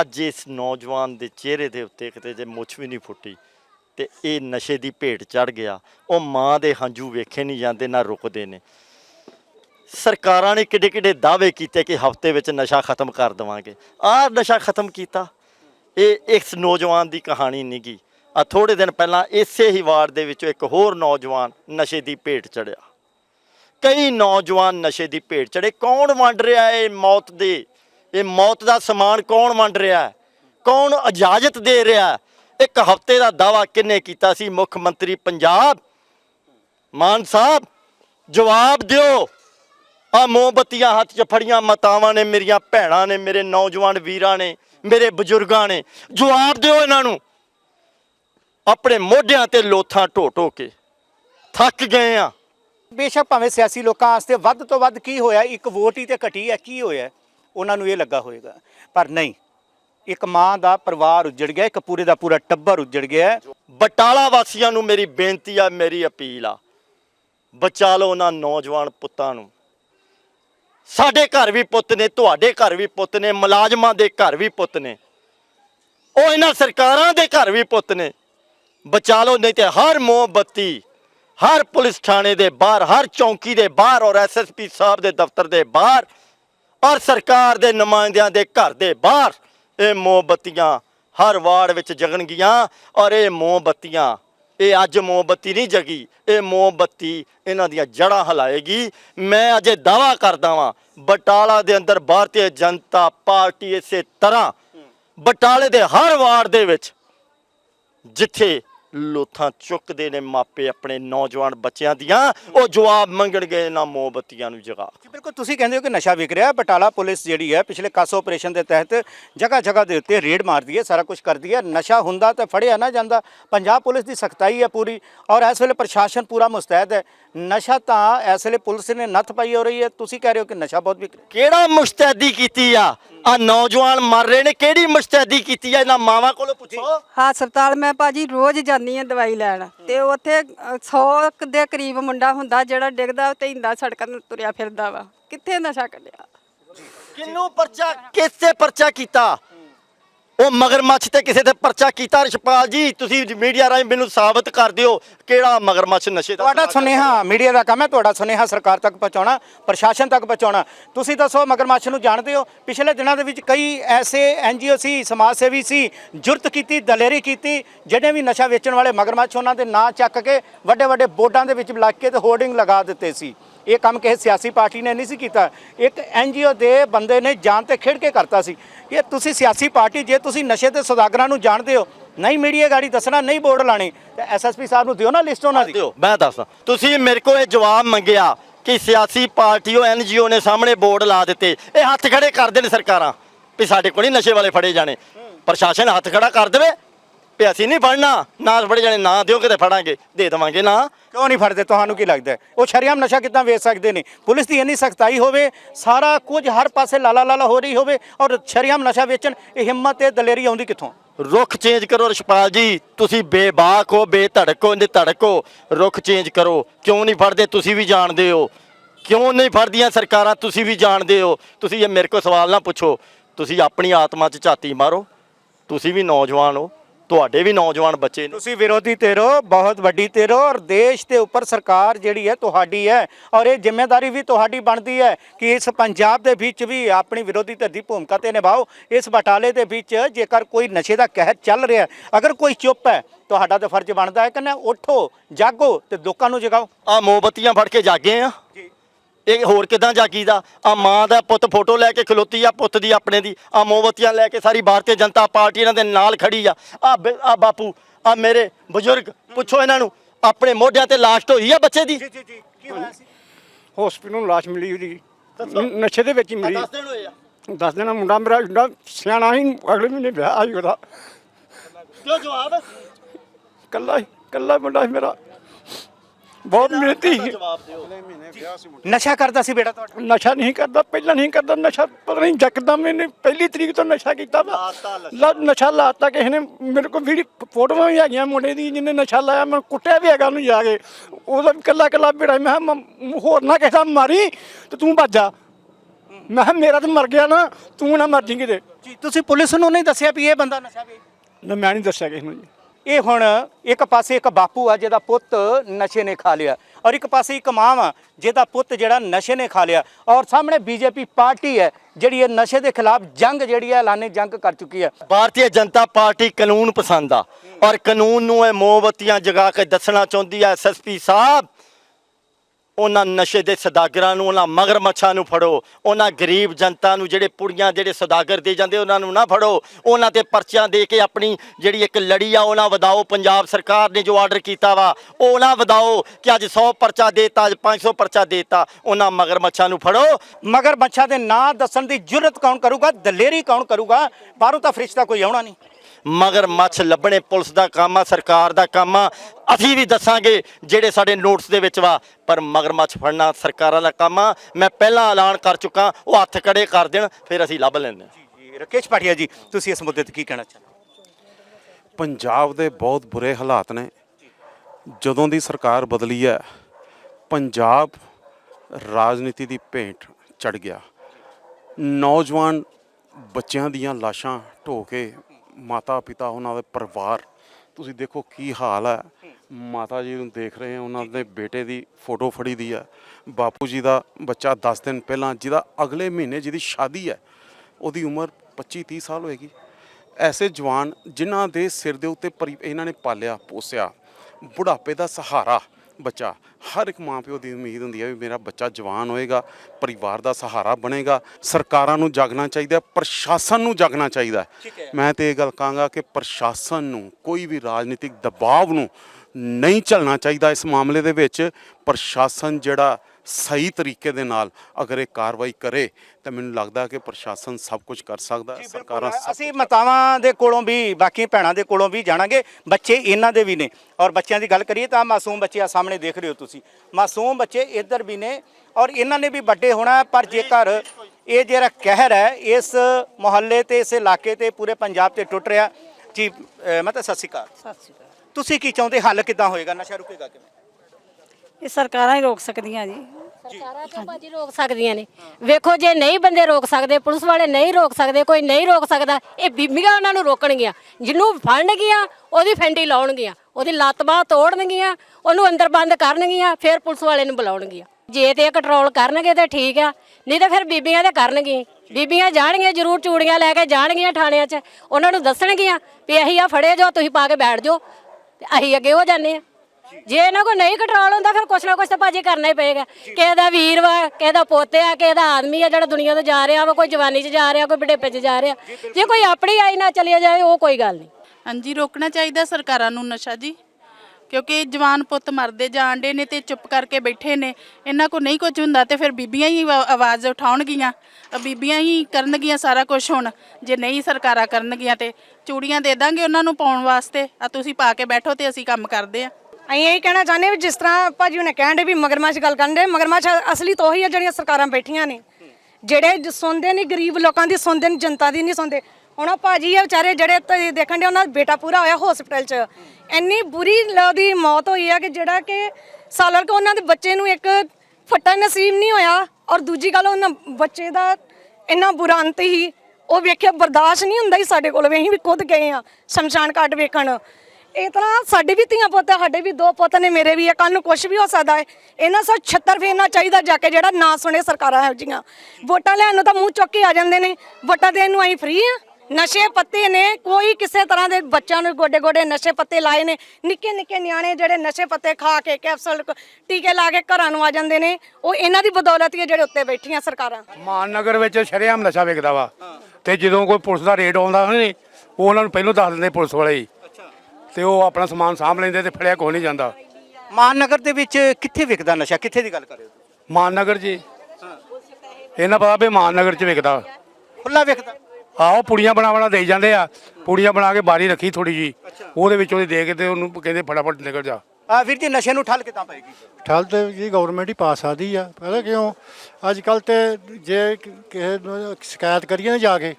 ਅੱਜ ਇਸ ਨੌਜਵਾਨ ਦੇ ਚਿਹਰੇ ਦੇ ਉੱਤੇ ਕਿਤੇ ਜੇ ਮੁੱਛ ਵੀ ਨਹੀਂ ਫੁੱਟੀ ਤੇ ਇਹ ਨਸ਼ੇ ਦੀ ਭੇਟ ਚੜ ਗਿਆ, ਉਹ ਮਾਂ ਦੇ ਹੰਝੂ ਵੇਖੇ ਨਹੀਂ ਜਾਂਦੇ, ਨਾ ਰੁਕਦੇ ਨੇ। ਸਰਕਾਰਾਂ ਨੇ ਕਿੱਡੇ ਕਿੱਡੇ ਦਾਅਵੇ ਕੀਤੇ ਕਿ ਹਫ਼ਤੇ ਵਿੱਚ ਨਸ਼ਾ ਖਤਮ ਕਰ ਦੇਵਾਂਗੇ। ਆਹ ਨਸ਼ਾ ਖਤਮ ਕੀਤਾ। ਇਹ ਇਸ ਨੌਜਵਾਨ ਦੀ ਕਹਾਣੀ ਨਹੀਂ ਗੀ ਆ ਥੋੜੇ ਦਿਨ ਪਹਿਲਾਂ ਇਸੇ ਹੀ ਵਾਰਡ ਦੇ ਵਿੱਚੋਂ ਇੱਕ ਹੋਰ ਨੌਜਵਾਨ ਨਸ਼ੇ ਦੀ ਭੇਟ ਚੜਿਆ ਕਈ ਨੌਜਵਾਨ ਨਸ਼ੇ ਦੀ ਭੇਟ ਚੜੇ ਕੌਣ ਵੰਡ ਰਿਹਾ ਇਹ ਮੌਤ ਦੇ? ਇਹ ਮੌਤ ਦਾ ਸਮਾਨ ਕੌਣ ਵੰਡ ਰਿਹਾ ਕੌਣ ਇਜਾਜ਼ਤ ਦੇ ਰਿਹਾ ਇੱਕ ਹਫ਼ਤੇ ਦਾ ਦਾਵਾ ਕਿੰਨੇ ਕੀਤਾ ਸੀ? ਮੁੱਖ ਮੰਤਰੀ ਪੰਜਾਬ। ਮਾਨ ਸਾਹਿਬ, ਜਵਾਬ ਦਿਓ। ਆ ਮੋਮਬੱਤੀਆਂ ਹੱਥ 'ਚ ਫੜੀਆਂ ਮਾਤਾਵਾਂ ਨੇ ਮੇਰੀਆਂ ਭੈਣਾਂ ਨੇ ਮੇਰੇ ਨੌਜਵਾਨ ਵੀਰਾਂ ਨੇ ਮੇਰੇ ਬਜ਼ੁਰਗਾਂ ਨੇ। ਜਵਾਬ ਦਿਓ ਇਹਨਾਂ ਨੂੰ। ਆਪਣੇ ਮੋਢਿਆਂ ਤੇ ਲੋਥਾਂ ਢੋ ਢੋ ਕੇ। ਥੱਕ ਗਏ ਆ। ਬੇਸ਼ੱਕ ਭਾਵੇਂ ਸਿਆਸੀ ਲੋਕਾਂ ਵਾਸਤੇ ਵੱਧ ਤੋਂ ਵੱਧ ਕੀ ਹੋਇਆ ਇੱਕ ਵੋਟ ਹੀ ਤੇ ਘਟੀ ਹੈ ਕੀ ਹੋਇਆ? ਉਹਨਾਂ ਨੂੰ ਇਹ ਲੱਗਾ ਹੋਏਗਾ। ਪਰ ਨਹੀਂ ਇੱਕ ਮਾਂ ਦਾ ਪਰਿਵਾਰ ਉੱਜੜ ਗਿਆ ਇੱਕ ਪੂਰੇ ਦਾ ਪੂਰਾ ਟੱਬਰ ਉੱਜੜ ਗਿਆ। ਬਟਾਲਾ ਵਾਸੀਆਂ ਨੂੰ ਮੇਰੀ ਬੇਨਤੀ ਆ ਮੇਰੀ ਅਪੀਲ ਆ। ਬਚਾ ਲਓ ਉਹਨਾਂ ਨੌਜਵਾਨ ਪੁੱਤਾਂ ਨੂੰ। ਸਾਡੇ ਘਰ ਵੀ ਪੁੱਤ ਨੇ, ਤੁਹਾਡੇ ਘਰ ਵੀ ਪੁੱਤ ਨੇ, ਮੁਲਾਜ਼ਮਾਂ ਦੇ ਘਰ ਵੀ ਪੁੱਤ ਨੇ। ਉਹ ਇਹਨਾਂ ਸਰਕਾਰਾਂ ਦੇ ਘਰ ਵੀ ਪੁੱਤ ਨੇ। ਬਚਾ ਲਓ, ਨਹੀਂ ਤੇ ਹਰ ਮੋਮਬੱਤੀ, ਹਰ ਪੁਲਿਸ ਥਾਣੇ ਦੇ ਬਾਹਰ, ਹਰ ਚੌਂਕੀ ਦੇ ਬਾਹਰ ਔਰ ਐਸਐਸਪੀ ਸਾਹਿਬ ਦੇ ਦਫ਼ਤਰ ਦੇ ਬਾਹਰ ਔਰ ਸਰਕਾਰ ਦੇ ਨੁਮਾਇੰਦਿਆਂ ਦੇ ਘਰ ਦੇ ਬਾਹਰ ਇਹ ਮੋਮਬੱਤੀਆਂ ਹਰ ਵਾਰਡ ਵਿੱਚ ਜਗਣਗੀਆਂ ਔਰ ਇਹ ਮੋਮਬੱਤੀਆਂ ਇਹ ਅੱਜ ਮੋਮਬੱਤੀ ਨਹੀਂ ਜਗੀ, ਇਹ ਮੋਮਬੱਤੀ ਇਹਨਾਂ ਦੀਆਂ ਜੜ੍ਹਾਂ ਹਿਲਾਏਗੀ। ਮੈਂ ਅਜੇ ਦਾਵਾ ਕਰਦਾ ਵਾਂ, ਬਟਾਲਾ ਦੇ ਅੰਦਰ ਭਾਰਤੀ ਜਨਤਾ ਪਾਰਟੀ ਇਸੇ ਤਰ੍ਹਾਂ ਬਟਾਲੇ ਦੇ ਹਰ ਵਾਰਡ ਦੇ ਵਿੱਚ ਜਿੱਥੇ ਲੋਥਾਂ ਚੁੱਕਦੇ ਨੇ ਮਾਪੇ ਆਪਣੇ ਨੌਜਵਾਨ ਬੱਚਿਆਂ ਦੀਆਂ। ਉਹ ਜਵਾਬ ਮੰਗਣਗੇ ਇਹਨਾਂ ਮੋਮਬੱਤੀਆਂ ਨੂੰ ਜਗਾ। ਬਿਲਕੁਲ ਤੁਸੀਂ ਕਹਿੰਦੇ ਹੋ ਕਿ ਨਸ਼ਾ ਵਿਕ ਰਿਹਾ ਹੈ। ਬਟਾਲਾ ਪੁਲਿਸ ਜਿਹੜੀ ਹੈ ਪਿਛਲੇ ਕਾਸ ਆਪਰੇਸ਼ਨ ਦੇ ਤਹਿਤ ਜਗ੍ਹਾ ਜਗ੍ਹਾ ਦੇ ਉੱਤੇ ਰੇਡ ਮਾਰਦੀ ਹੈ ਸਾਰਾ ਕੁਝ ਕਰਦੀ ਹੈ। ਨਸ਼ਾ ਹੁੰਦਾ ਤਾਂ ਫੜਿਆ ਨਾ ਜਾਂਦਾ। ਪੰਜਾਬ ਪੁਲਿਸ ਦੀ ਸਖਤਾਈ ਹੈ ਪੂਰੀ ਔਰ ਇਸ ਵੇਲੇ ਪ੍ਰਸ਼ਾਸਨ ਪੂਰਾ ਮੁਸਤੈਦ ਹੈ। ਨਸ਼ਾ ਤਾਂ ਇਸ ਵੇਲੇ ਪੁਲਿਸ ਨੇ ਨੱਥ ਪਾਈ ਹੋ ਰਹੀ ਹੈ। ਤੁਸੀਂ ਕਹਿ ਰਹੇ ਹੋ ਕਿ ਨਸ਼ਾ ਬਹੁਤ ਵਿਕ ਰਿਹਾ। ਕਿਹੜਾ ਮੁਸ਼ਤੈਦੀ ਕੀਤੀ ਆ? ਆ ਨੌਜਵਾਨ ਮਰ ਰਹੇ ਨੇ। ਕਿਹੜੀ ਮੁਸ਼ਤੈਦੀ ਕੀਤੀ ਆ? ਇਹਨਾਂ ਮਾਵਾਂ ਕੋਲੋਂ ਪੁੱਛੋ। ਹਸਪਤਾਲ ਮੈਂ ਭਾਜੀ ਰੋਜ਼ ਜਾਂਦੀ ਆ ਦਵਾਈ ਲੈਣ। ਤੇ ਉੱਥੇ 100 ਦੇ ਕਰੀਬ ਮੁੰਡਾ ਹੁੰਦਾ ਜਿਹੜਾ ਡਿੱਗਦਾ ਤੇ ਹਿੰਦਾ ਸੜਕਾਂ ਤੇ ਤੁਰਿਆ ਫਿਰਦਾ ਵਾ। ਕਿੱਥੇ ਨਸ਼ਾ ਕੱਢਿਆ? ਕਿੰਨੂੰ ਪਰਚਾ ਕਿਸਤੇ ਪਰਚਾ ਕੀਤਾ? ਉਹ ਮਗਰਮੱਛ ਤੇ ਕਿਸੇ ਤੇ ਪਰਚਾ ਕੀਤਾ ਰਿਸ਼ਪਾਲ ਜੀ ਤੁਸੀਂ ਮੀਡੀਆ ਰਾਹੀਂ ਮੈਨੂੰ ਸਾਬਤ ਕਰ ਦਿਓ ਕਿਹੜਾ ਮਗਰਮੱਛ ਨਸ਼ੇ ਦਾ ਤੁਹਾਡਾ ਸੁਨੇਹਾ ਮੀਡੀਆ ਦਾ ਕੰਮ ਹੈ ਤੁਹਾਡਾ ਸੁਨੇਹਾ ਸਰਕਾਰ ਤੱਕ ਪਹੁੰਚਾਉਣਾ ਪ੍ਰਸ਼ਾਸਨ ਤੱਕ ਪਹੁੰਚਾਉਣਾ। ਤੁਸੀਂ ਦੱਸੋ ਮਗਰਮੱਛ ਨੂੰ ਜਾਣਦੇ ਹੋ? ਪਿਛਲੇ ਦਿਨਾਂ ਦੇ ਵਿੱਚ ਕਈ ਐਸੇ ਐਨਜੀਓ ਸੀ ਸਮਾਜ ਸੇਵੀ ਸੀ ਜੁਰਤ ਕੀਤੀ ਦਲੇਰੀ ਕੀਤੀ ਜਿਹੜੇ ਵੀ ਨਸ਼ਾ ਵੇਚਣ ਵਾਲੇ ਮਗਰਮੱਛ ਉਹਨਾਂ ਦੇ ਨਾਂ ਚੱਕ ਕੇ ਵੱਡੇ ਵੱਡੇ ਬੋਰਡਾਂ ਦੇ ਵਿੱਚ ਲੱਗ ਕੇ ਤੇ ਹੋਰਡਿੰਗ ਲਗਾ ਦਿੱਤੇ ਸੀ। ਇਹ ਕੰਮ ਕਿਸੇ ਸਿਆਸੀ ਪਾਰਟੀ ਨੇ ਨਹੀਂ ਸੀ ਕੀਤਾ। ਇੱਕ ਐਨਜੀਓ ਦੇ ਬੰਦੇ ਨੇ ਜਾਨ ਤੇ ਖੇਡ ਕੇ ਕਰਤਾ ਸੀ। ਇਹ ਤੁਸੀਂ ਸਿਆਸੀ ਪਾਰਟੀ ਜੇ ਤੁਸੀਂ ਨਸ਼ੇ ਤੇ ਸੌਦਾਗਰਾਂ ਨੂੰ ਜਾਣਦੇ ਹੋ ਨਹੀਂ ਮੀਡੀਆ ਗਾੜੀ ਦੱਸਣਾ ਨਹੀਂ ਬੋਰਡ ਲਾਣੇ ਤੇ ਐਸਐਸਪੀ ਸਾਹਿਬ ਨੂੰ ਦਿਓ ਨਾ ਲਿਸਟ ਉਹਨਾਂ ਦੀ। ਦਿਓ ਮੈਂ ਦੱਸਦਾ। ਤੁਸੀਂ ਮੇਰੇ ਕੋਲ ਇਹ ਜਵਾਬ ਮੰਗਿਆ ਕਿ ਸਿਆਸੀ ਪਾਰਟੀਓ ਐਨਜੀਓ ਨੇ ਸਾਹਮਣੇ ਬੋਰਡ ਲਾ ਦਿੱਤੇ। ਇਹ ਹੱਥ ਖੜੇ ਕਰਦੇ ਨੇ ਸਰਕਾਰਾਂ ਵੀ ਸਾਡੇ ਕੋਲ ਨਹੀਂ ਨਸ਼ੇ ਵਾਲੇ ਫੜੇ ਜਾਣੇ। ਪ੍ਰਸ਼ਾਸਨ ਹੱਥ ਖੜਾ ਕਰ ਦੇਵੇ ਵੀ ਅਸੀਂ ਨਹੀਂ ਫੜਨਾ। ਨਾ ਫੜੇ ਜਾਣੇ ਨਾ ਦਿਓ ਕਿਤੇ ਫੜਾਂਗੇ। ਦੇ ਦੇਵਾਂਗੇ ਨਾ। ਕਿਉਂ ਨਹੀਂ ਫੜਦੇ? ਤੁਹਾਨੂੰ ਕੀ ਲੱਗਦਾ ਹੈ? ਉਹ ਸ਼ਰੇਆਮ ਨਸ਼ਾ ਕਿੱਦਾਂ ਵੇਚ ਸਕਦੇ ਨੇ? ਪੁਲਿਸ ਦੀ ਇੰਨੀ ਸਖਤਾਈ ਹੋਵੇ ਸਾਰਾ ਕੁਝ ਹਰ ਪਾਸੇ ਲਾਲਾ ਲਾਲਾ ਹੋ ਰਹੀ ਹੋਵੇ ਔਰ ਸ਼ਰੇਆਮ ਨਸ਼ਾ ਵੇਚਣ ਇਹ ਹਿੰਮਤ ਤੇ ਦਲੇਰੀ ਆਉਂਦੀ ਕਿੱਥੋਂ? ਰੁੱਖ ਚੇਂਜ ਕਰੋ ਰਿਸ਼ਪਾਲ ਜੀ। ਤੁਸੀਂ ਬੇਬਾਕ ਹੋ ਬੇਧੜਕ ਹੋ ਨਿਧੜਕ ਹੋ। ਰੁੱਖ ਚੇਂਜ ਕਰੋ। ਕਿਉਂ ਨਹੀਂ ਫੜਦੇ? ਤੁਸੀਂ ਵੀ ਜਾਣਦੇ ਹੋ। ਕਿਉਂ ਨਹੀਂ ਫੜਦੀਆਂ ਸਰਕਾਰਾਂ? ਤੁਸੀਂ ਵੀ ਜਾਣਦੇ ਹੋ। ਤੁਸੀਂ ਇਹ ਮੇਰੇ ਕੋਲ ਸਵਾਲ ਨਾ ਪੁੱਛੋ। ਤੁਸੀਂ ਆਪਣੀ ਆਤਮਾ 'ਚ ਝਾਤੀ ਮਾਰੋ। ਤੁਸੀਂ ਵੀ ਨੌਜਵਾਨ ਹੋ। ਤੁਹਾਡੇ ਵੀ ਨੌਜਵਾਨ ਬੱਚੇ ਨੇ। ਤੁਸੀਂ ਵਿਰੋਧੀ ਧਿਰ ਹੋ ਬਹੁਤ ਵੱਡੀ ਧਿਰ ਹੋ ਔਰ ਦੇਸ਼ ਦੇ ਉੱਪਰ ਸਰਕਾਰ ਜਿਹੜੀ ਹੈ ਤੁਹਾਡੀ ਹੈ ਔਰ ਇਹ ਜ਼ਿੰਮੇਵਾਰੀ ਵੀ ਤੁਹਾਡੀ ਬਣਦੀ ਹੈ ਕਿ ਇਸ ਪੰਜਾਬ ਦੇ ਵਿੱਚ ਵੀ ਆਪਣੀ ਵਿਰੋਧੀ ਧਿਰ ਦੀ ਭੂਮਿਕਾ ਤੇ ਨਿਭਾਓ ਇਸ ਬਟਾਲੇ ਦੇ ਵਿੱਚ ਜੇਕਰ ਕੋਈ ਨਸ਼ੇ ਦਾ ਕਹਿਰ ਚੱਲ ਰਿਹਾ ਹੈ, ਅਗਰ ਕੋਈ ਚੁੱਪ ਹੈ ਤੁਹਾਡਾ ਤਾਂ ਫਰਜ਼ ਬਣਦਾ ਹੈ ਕਿ ਨਾ ਉਠੋ ਜਾਗੋ ਤੇ ਲੋਕਾਂ ਨੂੰ ਜਗਾਓ। ਆ ਮੋਮਬੱਤੀਆਂ ਫੜ ਕੇ ਜਾਗੇ ਆ। ਇਹ ਹੋਰ ਕਿਦਾਂ ਜਾਗੀਦਾ? ਆ ਮਾਂ ਦਾ ਪੁੱਤ ਫੋਟੋ ਲੈ ਕੇ ਖਲੋਤੀ ਆ ਪੁੱਤ ਦੀ ਆਪਣੇ ਦੀ। ਆ ਮੋਮਬੱਤੀਆਂ ਲੈ ਕੇ ਸਾਰੀ ਭਾਰਤੀ ਜਨਤਾ ਪਾਰਟੀ ਇਹਨਾਂ ਦੇ ਨਾਲ ਖੜੀ ਆ। ਆ ਆ ਬਾਪੂ ਆ ਮੇਰੇ ਬਜ਼ੁਰਗ ਪੁੱਛੋ ਇਹਨਾਂ ਨੂੰ ਆਪਣੇ ਮੋਢਿਆਂ ਤੇ ਲਾਸ਼ਟ ਹੋਈ ਆ ਬੱਚੇ ਦੀ? ਜੀ ਜੀ ਕੀ ਹੋਇਆ ਸੀ? ਹਸਪੀਟਲ ਨੂੰ ਲਾਸ਼ ਮਿਲੀ ਉਹਦੀ। ਨਸ਼ੇ ਦੇ ਵਿੱਚ ਹੀ ਮਿਲੀ। ਦੱਸ ਦਿਨ ਹੋਏ ਆ। ਦੱਸ ਦੇਣਾ ਮੁੰਡਾ ਮੇਰਾ ਏਡਾ ਸਿਆਣਾ ਹੀ ਅਗਲੇ ਮਹੀਨੇ ਵਿਆਹ ਆਈ ਉਹਦਾ। ਕਿਉਂ ਜਵਾਬ? ਕੱਲਾ ਹੀ ਕੱਲਾ ਮੁੰਡਾ ਸੀ ਮੇਰਾ। ਬਹੁਤ ਮਿਹਨਤੀ ਸੀ। ਜਵਾਬ ਦਿਓ ਨਸ਼ਾ ਕਰਦਾ ਸੀ ਬੇਟਾ ਤੁਹਾਡਾ? ਨਸ਼ਾ ਨਹੀਂ ਕਰਦਾ ਪਹਿਲਾਂ ਨਹੀਂ ਕਰਦਾ ਨਸ਼ਾ ਪਤਾ ਨਹੀਂ ਜੱਕਦਮ ਇਹਨੇ ਪਹਿਲੀ ਤਰੀਕ ਤੋਂ ਨਸ਼ਾ ਕੀਤਾ ਵਾ। ਲਾ ਨਸ਼ਾ ਲਾਤਾ ਕਿਸੇ ਨੇ। ਮੇਰੇ ਕੋਲ ਵੀਡੀਓ ਫੋਟੋਆਂ ਵੀ ਹੈਗੀਆਂ ਮੁੰਡੇ ਦੀ ਜਿਹਨੇ ਨਸ਼ਾ ਲਾਇਆ ਮੈਂ ਕੁੱਟਿਆ ਵੀ ਹੈਗਾ ਉਹਨੂੰ ਜਾ ਕੇ। ਉਹਦਾ ਵੀ ਕੱਲਾ ਕੱਲਾ ਬੇੜਾ ਮੈਂ ਕਿਹਾ ਮ- ਹੋਰ ਨਾ ਕਿਸੇ ਦਾ ਮਾਰੀ ਤੇ ਤੂੰ ਭੱਜ ਜਾ। ਮੈਂ ਕਿਹਾ ਮੇਰਾ ਤਾਂ ਮਰ ਗਿਆ ਨਾ ਤੂੰ ਨਾ ਮਰ ਜੀ ਕਿਤੇ ਜੀ ਤੁਸੀਂ ਪੁਲਿਸ ਨੂੰ ਨਹੀਂ ਦੱਸਿਆ ਵੀ ਇਹ ਬੰਦਾ ਨਸ਼ਾ ਵੇਚ ਨਾ ਮੈਂ ਨਹੀਂ ਦੱਸਿਆ ਕਿਸੇ ਨੂੰ ਜੀ। ਇਹ ਹੁਣ ਇੱਕ ਪਾਸੇ ਇੱਕ ਬਾਪੂ ਆ ਜਿਹਦਾ ਪੁੱਤ ਨਸ਼ੇ ਨੇ ਖਾ ਲਿਆ ਔਰ ਇੱਕ ਪਾਸੇ ਇੱਕ ਮਾਂ ਵਾ ਜਿਹਦਾ ਪੁੱਤ ਜਿਹੜਾ ਨਸ਼ੇ ਨੇ ਖਾ ਲਿਆ ਔਰ ਸਾਹਮਣੇ ਬੀਜੇਪੀ ਪਾਰਟੀ ਹੈ ਜਿਹੜੀ ਇਹ ਨਸ਼ੇ ਦੇ ਖਿਲਾਫ ਜੰਗ ਜਿਹੜੀ ਹੈ, ਐਲਾਨੇ ਜੰਗ ਕਰ ਚੁੱਕੀ ਹੈ। ਭਾਰਤੀ ਜਨਤਾ ਪਾਰਟੀ ਕਾਨੂੰਨ ਪਸੰਦ ਆ ਔਰ ਕਾਨੂੰਨ ਨੂੰ ਇਹ ਮੋਮਬੱਤੀਆਂ ਜਗਾ ਕੇ ਦੱਸਣਾ ਚਾਹੁੰਦੀ ਹੈ ਐਸਐਸਪੀ ਸਾਹਿਬ। ਉਹਨਾਂ ਨਸ਼ੇ ਦੇ ਸਦਾਗਰਾਂ ਨੂੰ, ਉਹਨਾਂ ਮਗਰਮੱਛਾਂ ਨੂੰ ਫੜੋ। ਉਹਨਾਂ ਗਰੀਬ ਜਨਤਾ ਨੂੰ, ਜਿਹੜੇ ਪੁੜੀਆਂ, ਜਿਹੜੇ ਸਦਾਗਰ ਦੇ ਜਾਂਦੇ, ਉਹਨਾਂ ਨੂੰ ਨਾ ਫੜੋ। ਉਹਨਾਂ ਤੇ ਪਰਚੀਆਂ ਦੇ ਕੇ ਆਪਣੀ ਜਿਹੜੀ ਇੱਕ ਲੜੀ ਆ, ਉਹਨਾਂ ਵਧਾਓ। ਪੰਜਾਬ ਸਰਕਾਰ ਨੇ ਜੋ ਆਰਡਰ ਕੀਤਾ ਵਾ, ਉਹ ਨਾ ਵਧਾਓ ਕਿ ਅੱਜ 100 ਪਰਚਾ ਦੇਤਾ, ਅੱਜ 500 ਪਰਚਾ ਦੇਤਾ। ਉਹਨਾਂ ਮਗਰਮੱਛਾਂ ਨੂੰ ਫੜੋ। ਮਗਰਮੱਛਾਂ ਦੇ ਨਾਂ ਦੱਸਣ ਦੀ ਜੁਰਤ ਕੌਣ ਕਰੂਗਾ? ਦਲੇਰੀ ਕੌਣ ਕਰੂਗਾ? ਬਾਹਰੋਂ ਤਾਂ ਫਰਿਸ਼ਤਾ ਕੋਈ ਆਉਣਾ ਨਹੀਂ। ਮਗਰ ਮੱਛ ਲੱਭਣੇ ਪੁਲਿਸ ਦਾ ਕੰਮ ਆ ਸਰਕਾਰ ਦਾ ਕੰਮ ਆ। ਅਸੀਂ ਵੀ ਦੱਸਾਂਗੇ ਜਿਹੜੇ ਸਾਡੇ ਨੋਟਸ ਦੇ ਵਿੱਚ ਵਾ ਪਰ ਮਗਰ ਮੱਛ ਫੜਨਾ ਸਰਕਾਰਾਂ ਦਾ ਕੰਮ ਆ। ਮੈਂ ਪਹਿਲਾਂ ਐਲਾਨ ਕਰ ਚੁੱਕਾ ਉਹ ਹੱਥ ਕੜੇ ਕਰ ਦੇਣ ਫਿਰ ਅਸੀਂ ਲੱਭ ਲੈਂਦੇ ਹਾਂ। ਜੀ ਰਕੇਸ਼ ਪਾਟਿਆ ਜੀ ਤੁਸੀਂ ਇਸ ਮੁੱਦੇ ਤੇ ਕੀ ਕਹਿਣਾ ਚਾਹੁੰਦੇ ਪੰਜਾਬ ਦੇ ਬਹੁਤ ਬੁਰੇ ਹਾਲਾਤ ਨੇ। ਜਦੋਂ ਦੀ ਸਰਕਾਰ ਬਦਲੀ ਹੈ ਪੰਜਾਬ ਰਾਜਨੀਤੀ ਦੀ ਭੇਂਟ ਚੜ ਗਿਆ। ਨੌਜਵਾਨ ਬੱਚਿਆਂ ਦੀਆਂ ਲਾਸ਼ਾਂ ਢੋ ਕੇ ਮਾਤਾ ਪਿਤਾ ਉਹਨਾਂ ਦੇ ਪਰਿਵਾਰ। ਤੁਸੀਂ ਦੇਖੋ ਕੀ ਹਾਲ ਹੈ। ਮਾਤਾ ਜੀ ਨੂੰ ਦੇਖ ਰਹੇ ਹਾਂ, ਉਹਨਾਂ ਦੇ ਬੇਟੇ ਦੀ ਫੋਟੋ ਫੜੀ ਦੀ ਹੈ। ਬਾਪੂ ਜੀ ਦਾ ਬੱਚਾ 10 ਦਿਨ ਪਹਿਲਾਂ, ਜਿਹਦਾ ਅਗਲੇ ਮਹੀਨੇ ਜਿਹਦੀ ਸ਼ਾਦੀ ਹੈ, ਉਹਦੀ ਉਮਰ 25 30 ਸਾਲ ਹੋਏਗੀ। ਐਸੇ ਜਵਾਨ ਜਿਨ੍ਹਾਂ ਦੇ ਸਿਰ ਦੇ ਉੱਤੇ ਪਰੀ- ਇਹਨਾਂ ਨੇ ਪਾਲਿਆ, ਪੋਸਿਆ। ਬੁਢਾਪੇ ਦਾ ਸਹਾਰਾ। ਬੱਚਾ। ਹਰ ਇੱਕ ਮਾਂ ਪਿਓ ਦੀ ਉਮੀਦ ਹੁੰਦੀ ਹੈ ਵੀ ਮੇਰਾ ਬੱਚਾ ਜਵਾਨ ਹੋਏਗਾ ਪਰਿਵਾਰ ਦਾ ਸਹਾਰਾ ਬਣੇਗਾ ਸਰਕਾਰਾਂ ਨੂੰ ਜਾਗਣਾ ਚਾਹੀਦਾ ਪ੍ਰਸ਼ਾਸਨ ਨੂੰ ਜਾਗਣਾ ਚਾਹੀਦਾ। ਮੈਂ ਤੇ ਇਹ ਗੱਲ ਕਹਾਂਗਾ ਕਿ ਪ੍ਰਸ਼ਾਸਨ ਨੂੰ ਕੋਈ ਵੀ ਰਾਜਨੀਤਿਕ ਦਬਾਅ ਨੂੰ ਨਹੀਂ ਚੱਲਣਾ ਚਾਹੀਦਾ ਇਸ ਮਾਮਲੇ ਦੇ ਵਿੱਚ। ਪ੍ਰਸ਼ਾਸਨ ਜਿਹੜਾ ਸਹੀ ਤਰੀਕੇ ਦੇ ਨਾਲ ਅਗਰ ਇਹ ਕਾਰਵਾਈ ਕਰੇ ਤਾਂ ਮੈਨੂੰ ਲੱਗਦਾ ਕਿ ਪ੍ਰਸ਼ਾਸਨ ਸਭ ਕੁਝ ਕਰ ਸਕਦਾ ਹੈ। ਸਰਕਾਰਾਂ ਸਭ ਅਸੀਂ ਮਾਤਾਵਾਂ ਦੇ ਕੋਲੋਂ ਵੀ ਬਾਕੀ ਭੈਣਾਂ ਦੇ ਕੋਲੋਂ ਵੀ ਜਾਣਾਂਗੇ। ਬੱਚੇ ਇਹਨਾਂ ਦੇ ਵੀ ਨੇ। ਔਰ ਬੱਚਿਆਂ ਦੀ ਗੱਲ ਕਰੀਏ ਤਾਂ ਮਾਸੂਮ ਬੱਚੇ ਆ ਸਾਹਮਣੇ ਦੇਖ ਰਹੇ ਹੋ ਤੁਸੀਂ। ਮਾਸੂਮ ਬੱਚੇ ਇੱਧਰ ਵੀ ਨੇ ਔਰ ਇਹਨਾਂ ਨੇ ਵੀ ਵੱਡੇ ਹੋਣਾ ਪਰ ਜੇਕਰ ਇਹ ਜਿਹੜਾ ਕਹਿਰ ਹੈ ਇਸ ਮੁਹੱਲੇ ਤੇ ਇਸ ਇਲਾਕੇ ਤੇ ਪੂਰੇ ਪੰਜਾਬ ਤੇ ਟੁੱਟ ਰਿਹਾ। ਜੀ ਅਹ ਮੈਂ ਤਾਂ ਸਤਿ ਸ਼੍ਰੀ ਅਕਾਲ। ਸਤਿ ਸ਼੍ਰੀ ਅਕਾਲ। ਤੁਸੀਂ ਕੀ ਚਾਹੁੰਦੇ? ਹੱਲ ਕਿੱਦਾਂ ਹੋਏਗਾ? ਨਸ਼ਾ ਰੁਕੇਗਾ ਕਿਵੇਂ? ਇਹ ਸਰਕਾਰਾਂ ਹੀ ਰੋਕ ਸਕਦੀਆਂ ਜੀ। ਸਰਕਾਰਾਂ ਤਾਂ ਭਾਜੀ ਰੋਕ ਸਕਦੀਆਂ ਨੇ। ਵੇਖੋ ਜੇ ਨਹੀਂ ਬੰਦੇ ਰੋਕ ਸਕਦੇ ਪੁਲਿਸ ਵਾਲੇ ਨਹੀਂ ਰੋਕ ਸਕਦੇ ਕੋਈ ਨਹੀਂ ਰੋਕ ਸਕਦਾ ਇਹ ਬੀਬੀਆਂ ਉਹਨਾਂ ਨੂੰ ਰੋਕਣਗੀਆਂ। ਜਿਹਨੂੰ ਫੜਨਗੀਆਂ ਉਹਦੀ ਫੈਂਟੀ ਲਾਉਣਗੀਆਂ ਉਹਦੀ ਲੱਤ ਬਾਹ ਤੋੜਨਗੀਆਂ ਉਹਨੂੰ ਅੰਦਰ ਬੰਦ ਕਰਨਗੀਆਂ ਫਿਰ ਪੁਲਿਸ ਵਾਲੇ ਨੂੰ ਬੁਲਾਉਣਗੀਆਂ। ਜੇ ਤੇ ਇਹ ਕੰਟਰੋਲ ਕਰਨਗੇ ਤਾਂ ਠੀਕ ਆ ਨਹੀਂ ਤਾਂ ਫਿਰ ਬੀਬੀਆਂ ਤੇ ਕਰਨਗੀਆਂ। ਬੀਬੀਆਂ ਜਾਣਗੀਆਂ ਜ਼ਰੂਰ ਚੂੜੀਆਂ ਲੈ ਕੇ ਜਾਣਗੀਆਂ ਥਾਣਿਆਂ 'ਚ ਉਹਨਾਂ ਨੂੰ ਦੱਸਣਗੀਆਂ ਵੀ ਅਸੀਂ ਆ ਫੜੇ ਜੋ ਤੁਸੀਂ ਪਾ ਕੇ ਬੈਠ ਜਾਓ। ਤੇ ਅਸੀਂ ਅੱਗੇ ਹੋ ਜਾਂਦੇ ਆ। ਜੇ ਇਹਨਾਂ ਕੋ ਨਹੀਂ ਕੰਟਰੋਲ ਹੁੰਦਾ ਫਿਰ ਕੁਛ ਨਾ ਕੁਛ ਤਾਂ ਭਾਜੀ ਕਰਨਾ ਹੀ ਪਏਗਾ। ਕਿਸੇ ਦਾ ਵੀਰ ਵਾ ਕਿਸੇ ਦਾ ਪੋਤੇ ਆ ਕਿਸੇ ਦਾ ਆਦਮੀ ਆ ਜਿਹੜਾ ਦੁਨੀਆ ਤੋਂ ਜਾ ਰਿਹਾ ਵਾ ਕੋਈ ਜਵਾਨੀ 'ਚ ਜਾ ਰਿਹਾ ਕੋਈ ਬੁਢੇਪੇ 'ਚ ਜਾ ਰਿਹਾ। ਜੇ ਕੋਈ ਆਪਣੀ ਆਈ ਨਾ ਚਲੀ ਜਾਵੇ ਉਹ ਕੋਈ ਗੱਲ ਨਹੀਂ। ਹਾਂਜੀ ਰੋਕਣਾ ਚਾਹੀਦਾ ਸਰਕਾਰਾਂ ਨੂੰ ਨਸ਼ਾ ਜੀ ਕਿਉਂਕਿ ਜਵਾਨ ਪੁੱਤ ਮਰਦੇ ਡੇ ਨੇ ਤੇ ਚੁੱਪ ਕਰਕੇ ਬੈਠੇ ਨੇ। ਇਹਨਾਂ ਕੋ ਨਹੀਂ ਕੁਝ ਹੁੰਦਾ ਤੇ ਫਿਰ ਬੀਬੀਆਂ ਹੀ ਆਵਾ- ਆਵਾਜ਼ ਉਠਾਉਣਗੀਆਂ ਅ ਬੀਬੀਆਂ ਹੀ ਕਰਨਗੀਆਂ ਸਾਰਾ ਕੁਝ ਹੁਣ। ਜੇ ਨਹੀਂ ਸਰਕਾਰਾਂ ਕਰਨਗੀਆਂ ਤੇ ਚੂੜੀਆਂ ਦੇ ਦਾਂਗੇ ਉਹਨਾਂ ਨੂੰ ਪਾਉਣ ਵਾਸਤੇ ਆ ਤੁਸੀਂ ਪਾ ਕੇ ਬੈਠੋ ਤੇ ਅਸੀਂ ਕੰਮ ਕਰਦੇ ਆ। ਅਸੀਂ ਇਹ ਕਹਿਣਾ ਚਾਹੁੰਦੇ ਵੀ ਜਿਸ ਤਰ੍ਹਾਂ ਭਾਜੀ ਉਹਨੇ ਕਹਿਣ ਦੇ ਵੀ ਮਗਰਮੱਛ ਗੱਲ ਕਰਨ ਦੇ ਮਗਰਮੱਛ ਅਸਲੀ ਤੋਂ ਉਹੀ ਆ ਜਿਹੜੀਆਂ ਸਰਕਾਰਾਂ ਬੈਠੀਆਂ ਨੇ। ਜਿਹੜੇ ਜ- ਸੁਣਦੇ ਨਹੀਂ, ਗਰੀਬ ਲੋਕਾਂ ਦੀ ਸੁਣਦੇ ਨਹੀਂ, ਜਨਤਾ ਦੀ ਨਹੀਂ ਸੁਣਦੇ। ਹੁਣ ਉਹ ਭਾਜੀ ਆ ਵਿਚਾਰੇ ਜਿਹੜੇ ਤੇ ਦੇਖਣ ਦੇ ਉਹਨਾਂ ਦਾ ਬੇਟਾ ਪੂਰਾ ਹੋਇਆ ਹਸਪੀਟਲ 'ਚ। ਇੰਨੀ ਬੁਰੀ ਲ- ਦੀ ਮੌਤ ਹੋਈ ਆ ਕਿ ਜਿਹੜਾ ਕਿ ਸਾਲਰ ਕੋ ਉਹਨਾਂ ਦੇ ਬੱਚੇ ਨੂੰ ਇੱਕ ਫੱਟਾ ਨਸੀਬ ਨਹੀਂ ਹੋਇਆ ਔਰ ਦੂਜੀ ਗੱਲ ਉਹਨਾਂ ਬੱਚੇ ਦਾ ਇੰਨਾ ਬੁਰਾ ਅੰਤ ਹੀ, ਉਹ ਵੇਖਿਆ ਬਰਦਾਸ਼ਤ ਨਹੀਂ ਹੁੰਦਾ ਹੀ ਸਾਡੇ ਕੋਲ ਵੀ, ਅਸੀਂ ਵੀ ਖੁਦ ਗਏ ਆ ਸ਼ਮਸ਼ਾਨ ਘਾਟ ਵੇਖਣ। ਇਹ ਤਰ੍ਹਾਂ ਸਾਡੇ ਵੀ ਧੀਆਂ ਪੁੱਤ ਸਾਡੇ ਵੀ ਦੋ ਪੁੱਤ ਨੇ, ਮੇਰੇ ਵੀ ਆ ਕੱਲ ਨੂੰ ਕੁਝ ਵੀ ਹੋ ਸਕਦਾ ਹੈ। ਇਹਨਾਂ ਸੋ 76 ਫੇਰਨਾ ਚਾਹੀਦਾ ਜਾ ਕੇ ਜਿਹੜਾ ਨਾ ਸੁਣੇ ਸਰਕਾਰਾਂ ਇਹੋ ਜੀਆਂ ਵੋਟਾਂ ਲੈਣ ਨੂੰ ਤਾਂ ਮੂੰਹ ਚੁੱਕ ਕੇ ਆ ਜਾਂਦੇ ਨੇ। ਵੋਟਾਂ ਦੇਣ ਨੂੰ ਅਸੀਂ ਫ੍ਰੀ ਆ। ਨਸ਼ੇ ਪੱਤੇ ਨੇ, ਕੋਈ ਕਿਸੇ ਤਰ੍ਹਾਂ ਦੇ ਬੱਚਿਆਂ ਨੂੰ ਗੋਡੇ ਗੋਡੇ ਨਸ਼ੇ ਪੱਤੇ ਲਾਏ ਨੇ। ਨਿੱਕੇ ਨਿੱਕੇ ਨਿਆਣੇ ਜਿਹੜੇ ਨਸ਼ੇ ਪੱਤੇ ਖਾ ਕੇ ਕੈਪਸੂਲ ਟੀਕੇ ਲਾ ਕੇ ਘਰਾਂ ਨੂੰ ਆ ਜਾਂਦੇ ਨੇ, ਉਹ ਇਹਨਾਂ ਦੀ ਬਦੌਲਤ ਹੀ ਹੈ ਜਿਹੜੇ ਉੱਤੇ ਬੈਠੀਆਂ ਸਰਕਾਰਾਂ। ਮਾਨਨਗਰ ਵਿੱਚ ਸ਼ਰੇਆਮ ਨਸ਼ਾ ਵਿਕਦਾ ਵਾ। ਤੇ ਜਦੋਂ ਕੋਈ ਪੁਲਿਸ ਦਾ ਰੇਡ ਆਉਂਦਾ ਨੇ ਉਹ ਉਹਨਾਂ ਨੂੰ ਪਹਿਲਾਂ ਦੱਸ ਦਿੰਦੇ ਪੁਲਿਸ ਵਾਲੇ ਹੀ। ਤੇ ਉਹ ਆਪਣਾ ਸਮਾਨ ਸਾਂਭ ਲੈਂਦੇ ਤੇ ਫੜਿਆ ਕੋਈ ਨਹੀਂ ਜਾਂਦਾ। ਮਾਨਨਗਰ ਦੇ ਵਿੱਚ ਕਿੱਥੇ ਵਿਕਦਾ ਨਸ਼ਾ? ਕਿੱਥੇ ਦੀ ਗੱਲ ਕਰ ਰਹੇ ਹੋ ਮਾਨਨਗਰ ਜੀ। ਇਹਨਾਂ ਪਤਾ ਵੀ ਮਾਨਨਗਰ ਚ ਵਿਕਦਾ। ਖੁੱਲਾ ਵਿਕਦਾ? ਆਹੋ ਪੁੜੀਆਂ ਬਣਾ ਬਣਾ ਦੇਈ ਜਾਂਦੇ ਆ। ਪੁੜੀਆਂ ਬਣਾ ਕੇ ਬਾਰੀ ਰੱਖੀ ਥੋੜੀ ਜੀ ਉਹਦੇ ਵਿੱਚ ਦੇ ਕੇ ਤੇ ਉਹਨੂੰ ਕਹਿੰਦੇ ਫਟਾਫਟ ਨਿਕਲ ਜਾ। ਆ ਵੀਰ ਜੀ ਨਸ਼ੇ ਨੂੰ ਠੱਲ ਕਿੱਦਾਂ ਪਏਗੀ? ਠੱਲ ਤੇ ਜੀ ਗਵਰਨਮੈਂਟ ਹੀ ਪਾ ਸਕਦੀ ਆ। ਪਤਾ ਕਿਉਂ? ਅੱਜ ਕੱਲ ਤੇ ਜੇ ਕਿਸੇ ਨੂੰ ਸ਼ਿਕਾਇਤ ਕਰੀਏ ਨਾ ਜਾ ਕੇ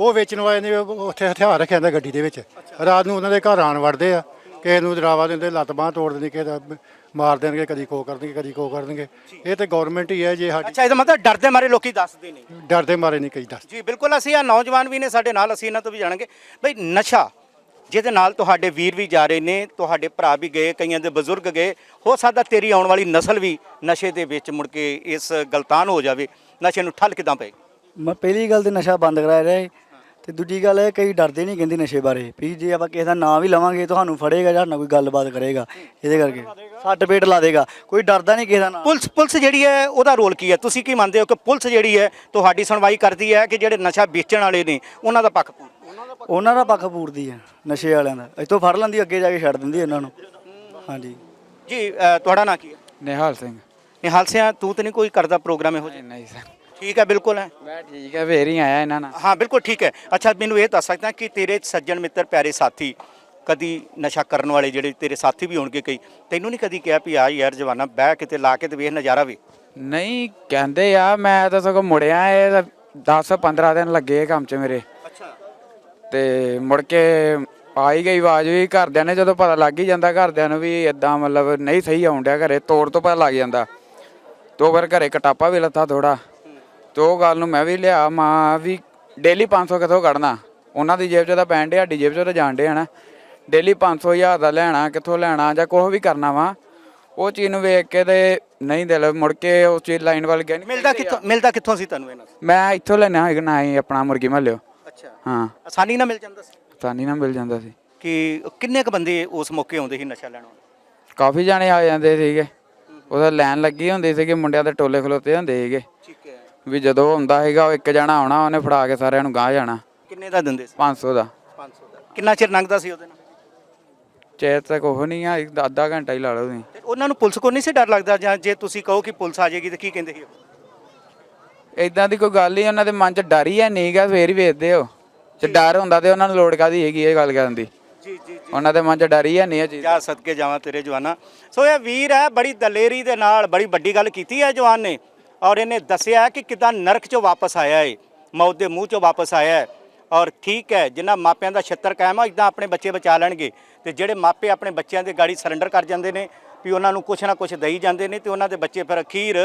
ਉਹ ਵੇਚਣ ਵਾਲੇ ਨੇ ਉੱਥੇ ਹਥਿਆਰ ਰੱਖਿਆ ਹੁੰਦਾ ਗੱਡੀ ਦੇ ਵਿੱਚ। ਰਾਤ ਨੂੰ ਉਹਨਾਂ ਦੇ ਘਰ ਆਣ ਵੜਦੇ ਆ। ਕਿਸੇ ਨੂੰ ਡਰਾਵਾ ਦਿੰਦੇ ਲੱਤ ਬਾਂਹ ਤੋੜ ਦਿੰਦੇ ਕਿਸੇ ਦਾ ਮਾਰ ਦੇਣਗੇ ਕਦੀ ਕੋ ਕਰ ਦੇਣਗੇ ਕਦੀ ਕੋ ਕਰ ਦੇਣਗੇ ਇਹ ਤੇ ਗਵਰਨਮੈਂਟ ਹੀ ਹੈ ਜੇ ਸਾਡੀ ਅੱਛਾ ਇਹਦਾ ਮਤਲਬ ਡਰਦੇ ਮਾਰੇ ਲੋਕੀ ਦੱਸਦੇ ਨਹੀਂ। ਡਰਦੇ ਮਾਰੇ ਨਹੀਂ ਕਈ ਦੱਸ ਜੀ ਬਿਲਕੁਲ ਅਸੀਂ ਆ ਨੌਜਵਾਨ ਵੀ ਨੇ ਸਾਡੇ ਨਾਲ ਅਸੀਂ ਇਹਨਾਂ ਤੋਂ ਵੀ ਜਾਣਾਂਗੇ। ਬਈ ਨਸ਼ਾ ਜਿਹਦੇ ਨਾਲ ਤੁਹਾਡੇ ਵੀਰ ਵੀ ਜਾ ਰਹੇ ਨੇ ਤੁਹਾਡੇ ਭਰਾ ਵੀ ਗਏ ਕਈਆਂ ਦੇ ਬਜ਼ੁਰਗ ਗਏ ਹੋ ਸਕਦਾ ਤੇਰੀ ਆਉਣ ਵਾਲੀ ਨਸਲ ਵੀ ਨਸ਼ੇ ਦੇ ਵਿੱਚ ਮੁੜ ਕੇ ਇਸ ਗਲਤਾਨ ਹੋ ਜਾਵੇ ਨਸ਼ੇ ਨੂੰ ਠੱਲ ਕਿਦਾਂ ਪਏ? ਮੈਂ ਪਹਿਲੀ ਗੱਲ ਤੇ ਨਸ਼ਾ ਬੰਦ ਕਰਾਇਆ ਰਿਹਾ ਏ ਤੇ ਦੂਜੀ ਗੱਲ ਇਹ ਕਈ ਡਰਦੇ ਨਹੀਂ ਕਹਿੰਦੇ ਨਸ਼ੇ ਬਾਰੇ। ਵੀ ਜੇ ਆਪਾਂ ਕਿਸੇ ਦਾ ਨਾਂ ਵੀ ਲਵਾਂਗੇ ਤੁਹਾਨੂੰ ਫੜੇਗਾ ਜਾਂ ਨਾ ਕੋਈ ਗੱਲਬਾਤ ਕਰੇਗਾ ਇਹਦੇ ਕਰਕੇ। ਸੱਟ ਪੇਟ ਲਾ ਦੇਗਾ। ਕੋਈ ਡਰਦਾ ਨਹੀਂ ਕਿਸੇ ਦਾ ਨਾਂ। ਪੁਲਿਸ ਪੁਲਿਸ ਜਿਹੜੀ ਹੈ ਉਹਦਾ ਰੋਲ ਕੀ ਹੈ? ਤੁਸੀਂ ਕੀ ਮੰਨਦੇ ਹੋ ਕਿ ਪੁਲਿਸ ਜਿਹੜੀ ਹੈ ਤੁਹਾਡੀ ਸੁਣਵਾਈ ਕਰਦੀ ਹੈ ਕਿ ਜਿਹੜੇ ਨਸ਼ਾ ਵੇਚਣ ਵਾਲੇ ਨੇ ਉਹਨਾਂ ਦਾ ਪੱਖ ਪੂਰ ਉਹਨਾਂ ਦਾ ਪੱਖ ਪੂਰਦੀ ਆ ਨਸ਼ੇ ਵਾਲਿਆਂ ਦਾ। ਇੱਥੋਂ ਫੜ ਲੈਂਦੀ ਅੱਗੇ ਜਾ ਕੇ ਛੱਡ ਦਿੰਦੀ ਇਹਨਾਂ ਨੂੰ। ਹਾਂਜੀ। ਜੀ ਅ, ਤੁਹਾਡਾ ਨਾਂ ਕੀ ਹੈ? ਨਿਹਾਲ ਸਿੰਘ। ਨਿਹਾਲ ਸਿਆ ਤੂੰ ਤੇ ਨਹੀਂ ਕੋਈ ਕਰਦਾ ਪ੍ਰੋਗਰਾਮ ਇਹੋ ਜਿਹਾ? ਨਹੀਂ ਸਰ। ਠੀਕ ਹੈ ਬਿਲਕੁਲ ਹੈ। ਮੈਂ ਠੀਕ ਹੈ ਫੇਰ ਹੀ ਆਇਆ ਇਹਨਾਂ ਨਾਲ। ਹਾਂ ਬਿਲਕੁਲ ਠੀਕ ਹੈ। ਅੱਛਾ ਮੈਨੂੰ ਇਹ ਦੱਸ ਸਕਦਾ ਕਿ ਤੇਰੇ ਸੱਜਣ ਮਿੱਤਰ ਪਿਆਰੇ ਸਾਥੀ ਕਦੀ ਨਸ਼ਾ ਕਰਨ ਵਾਲੇ ਜਿਹੜੇ ਤੇਰੇ ਸਾਥੀ ਵੀ ਹੋਣਗੇ ਕਈ ਤੈਨੂੰ ਨਹੀਂ ਕਦੀ ਕਿਹਾ ਵੀ ਆ ਯਾਰ ਜਵਾਨਾ ਬਹਿ ਕੇ ਤੇ ਲਾ ਕੇ ਤੇ ਵੇਖ ਨਜ਼ਾਰਾ ਵੇ ਨਹੀਂ ਕਹਿੰਦੇ ਆ ਮੈਂ ਤਾਂ ਸਗੋਂ ਮੁੜਿਆ ਇਹ 10 15 ਦਿਨ ਲੱਗੇ ਇਹ ਕੰਮ 'ਚ ਮੇਰੇ। ਅੱਛਾ। ਤੇ ਮੁੜ ਕੇ ਆ ਹੀ ਗਈ ਆਵਾਜ਼ ਵੀ ਘਰਦਿਆਂ ਨੇ ਜਦੋਂ ਪਤਾ ਲੱਗ ਹੀ ਜਾਂਦਾ ਘਰਦਿਆਂ ਨੂੰ ਵੀ ਇਦਾਂ ਮਤਲਬ ਨਹੀਂ ਸਹੀ ਆਉਣ ਡਿਆ ਘਰੇ ਤੋੜ ਤੋਂ ਪਤਾ ਲੱਗ ਜਾਂਦਾ। ਤੋ ਫਿਰ ਘਰੇ ਕਟਾਪਾ ਵੀ ਲੱਥਾ ਥੋੜਾ ਤੋ ਗੱਲ ਨੂੰ ਮੈਂ ਵੀ ਲਿਆ ਮਾਂ ਵੀ ਡੇਲੀ 500 ਕਿੱਥੋਂ ਕੱਢਣਾ? ਉਹਨਾਂ ਦੀ ਜੇਬ 'ਚ ਤਾਂ ਪੈਣ ਡਿਆ ਸਾਡੀ ਜੇਬ 'ਚ ਤਾਂ ਜਾਣ ਡਿਆ ਨਾ ਡੇਲੀ 500 ਹਜ਼ਾਰ ਦਾ ਲੈਣਾ ਕਿੱਥੋਂ ਲੈਣਾ ਜਾਂ ਕੁਛ ਵੀ ਕਰਨਾ ਵਾ। ਉਹ ਚੀਜ਼ ਨੂੰ ਵੇਖ ਕੇ ਤੇ ਨਹੀਂ ਦਿਲ ਮੁੜ ਕੇ ਉਸ ਚੀਜ਼ ਲਾਈਨ ਵੱਲ ਗਿਆ ਨਹੀਂ ਮਿਲਦਾ ਕਿੱਥੋਂ ਮਿਲਦਾ ਕਿੱਥੋਂ ਸੀ ਤੈਨੂੰ ਇਹਨਾਂ ਮੈਂ ਇੱਥੋਂ ਲੈਣਾ ਹੈਗਾ ਨਾ ਹੀ ਆਪਣਾ ਮੁਰਗੀ ਮਹੱਲਿਓ ਅੱਛਾ। ਹਾਂ। ਆਸਾਨੀ ਨਾਲ ਮਿਲ ਜਾਂਦਾ ਸੀ? ਆਸਾਨੀ ਨਾਲ ਮਿਲ ਜਾਂਦਾ ਸੀ। ਕਿ ਕਿੰਨੇ ਕ ਬੰਦੇ ਉਸ ਮੌਕੇ ਆਉਂਦੇ ਸੀ ਨਸ਼ਾ ਲੈਣ ਕਾਫੀ ਜਾਣੇ ਆ ਜਾਂਦੇ ਸੀਗੇ। ਉਹਦਾ ਲਾਈਨ ਲੱਗੀ ਹੁੰਦੀ ਸੀਗੀ ਮੁੰਡਿਆਂ ਦੇ ਟੋਲੇ ਖਲੋਤੇ ਹੁੰਦੇ ਸੀਗੇ। ਠੀਕ ਹੈ। ਵੀ ਜਦੋਂ ਹੁੰਦਾ ਸੀਗਾ ਉਹ ਇੱਕ ਜਣਾ ਆਉਣਾ ਉਹਨੇ ਫੜਾ ਕੇ ਸਾਰਿਆਂ ਨੂੰ ਗਾਹ ਜਾਣਾ। ਕਿੰਨੇ ਦਾ ਦਿੰਦੇ ਸੀ? 500 ਦਾ। 500 ਦਾ। ਕਿੰਨਾ ਚਿਰ ਲੰਘਦਾ ਸੀ ਉਹਦੇ ਨਾਲ? ਚੇਤ ਤੱਕ ਉਹ ਨਹੀਂ ਆ ਇੱਕ ਅੱਧਾ ਘੰਟਾ ਹੀ ਲਾ ਲਓ ਤੁਸੀਂ। ਤੇ ਉਹਨਾਂ ਨੂੰ ਪੁਲਿਸ ਕੋ ਨਹੀਂ ਸੀ ਡਰ ਲੱਗਦਾ ਜਾਂ ਜੇ ਤੁਸੀਂ ਕਹੋ ਕਿ ਪੁਲਿਸ ਆ ਜਾਏਗੀ ਤੇ ਕੀ ਕਹਿੰਦੇ ਸੀ ਉਹ? ਇਦਾਂ ਦੀ ਕੋਈ ਗੱਲ ਹੀ ਉਹਨਾਂ ਦੇ ਮਨ 'ਚ ਡਰ ਹੀ ਹੈ ਨਹੀਂਗਾ ਫੇਰ ਹੀ ਵੇਚਦੇ ਹੋ ਜੇ। ਡਰ ਹੁੰਦਾ ਤੇ ਉਹਨਾਂ ਨੂੰ ਲੋੜ ਕਾਦੀ ਹੈਗੀ ਇਹ ਗੱਲ ਕਰਨ ਦੀ। ਜੀ ਜੀ। ਉਹਨਾਂ ਦੇ ਮਨ 'ਚ ਡਰ ਹੀ ਹੈ ਨਹੀਂ ਇਹ ਚੀਜ਼। ਜਾ ਸਦਕੇ ਜਾਵਾਂ ਤੇਰੇ ਜਵਾਨਾ। ਸੋ ਇਹ ਵੀਰ ਹੈ ਬੜੀ ਦਲੇਰੀ ਦੇ ਨਾਲ ਬੜੀ ਵੱਡੀ ਗੱਲ ਕੀਤੀ ਹੈ ਜਵਾਨ ਨੇ। ਔਰ ਇਹਨੇ ਦੱਸਿਆ ਕਿ ਕਿਦਾਂ ਨਰਕ ਚੋਂ ਵਾਪਸ ਆਇਆ ਏ ਮੌਤ ਦੇ ਮੂੰਹ ਚੋਂ ਵਾਪਸ ਆਇਆ ਹੈ ਔਰ ਠੀਕ ਹੈ ਜਿਨ੍ਹਾਂ ਮਾਪਿਆਂ ਦਾ ਛੱਤਰ ਕਾਇਮ ਆ ਇਦਾਂ ਆਪਣੇ ਬੱਚੇ ਬਚਾ ਲੈਣਗੇ ਤੇ ਜਿਹੜੇ ਮਾਪੇ ਆਪਣੇ ਬੱਚਿਆਂ ਦੇ ਗਾੜੀ ਸਰੈਂਡਰ ਕਰ ਜਾਂਦੇ ਨੇ ਵੀ ਉਹਨਾਂ ਨੂੰ ਕੁਛ ਨਾ ਕੁਛ ਦਈ ਜਾਂਦੇ ਨੇ ਤੇ ਉਹਨਾਂ ਦੇ ਬੱਚੇ ਫਿਰ ਅਖੀਰ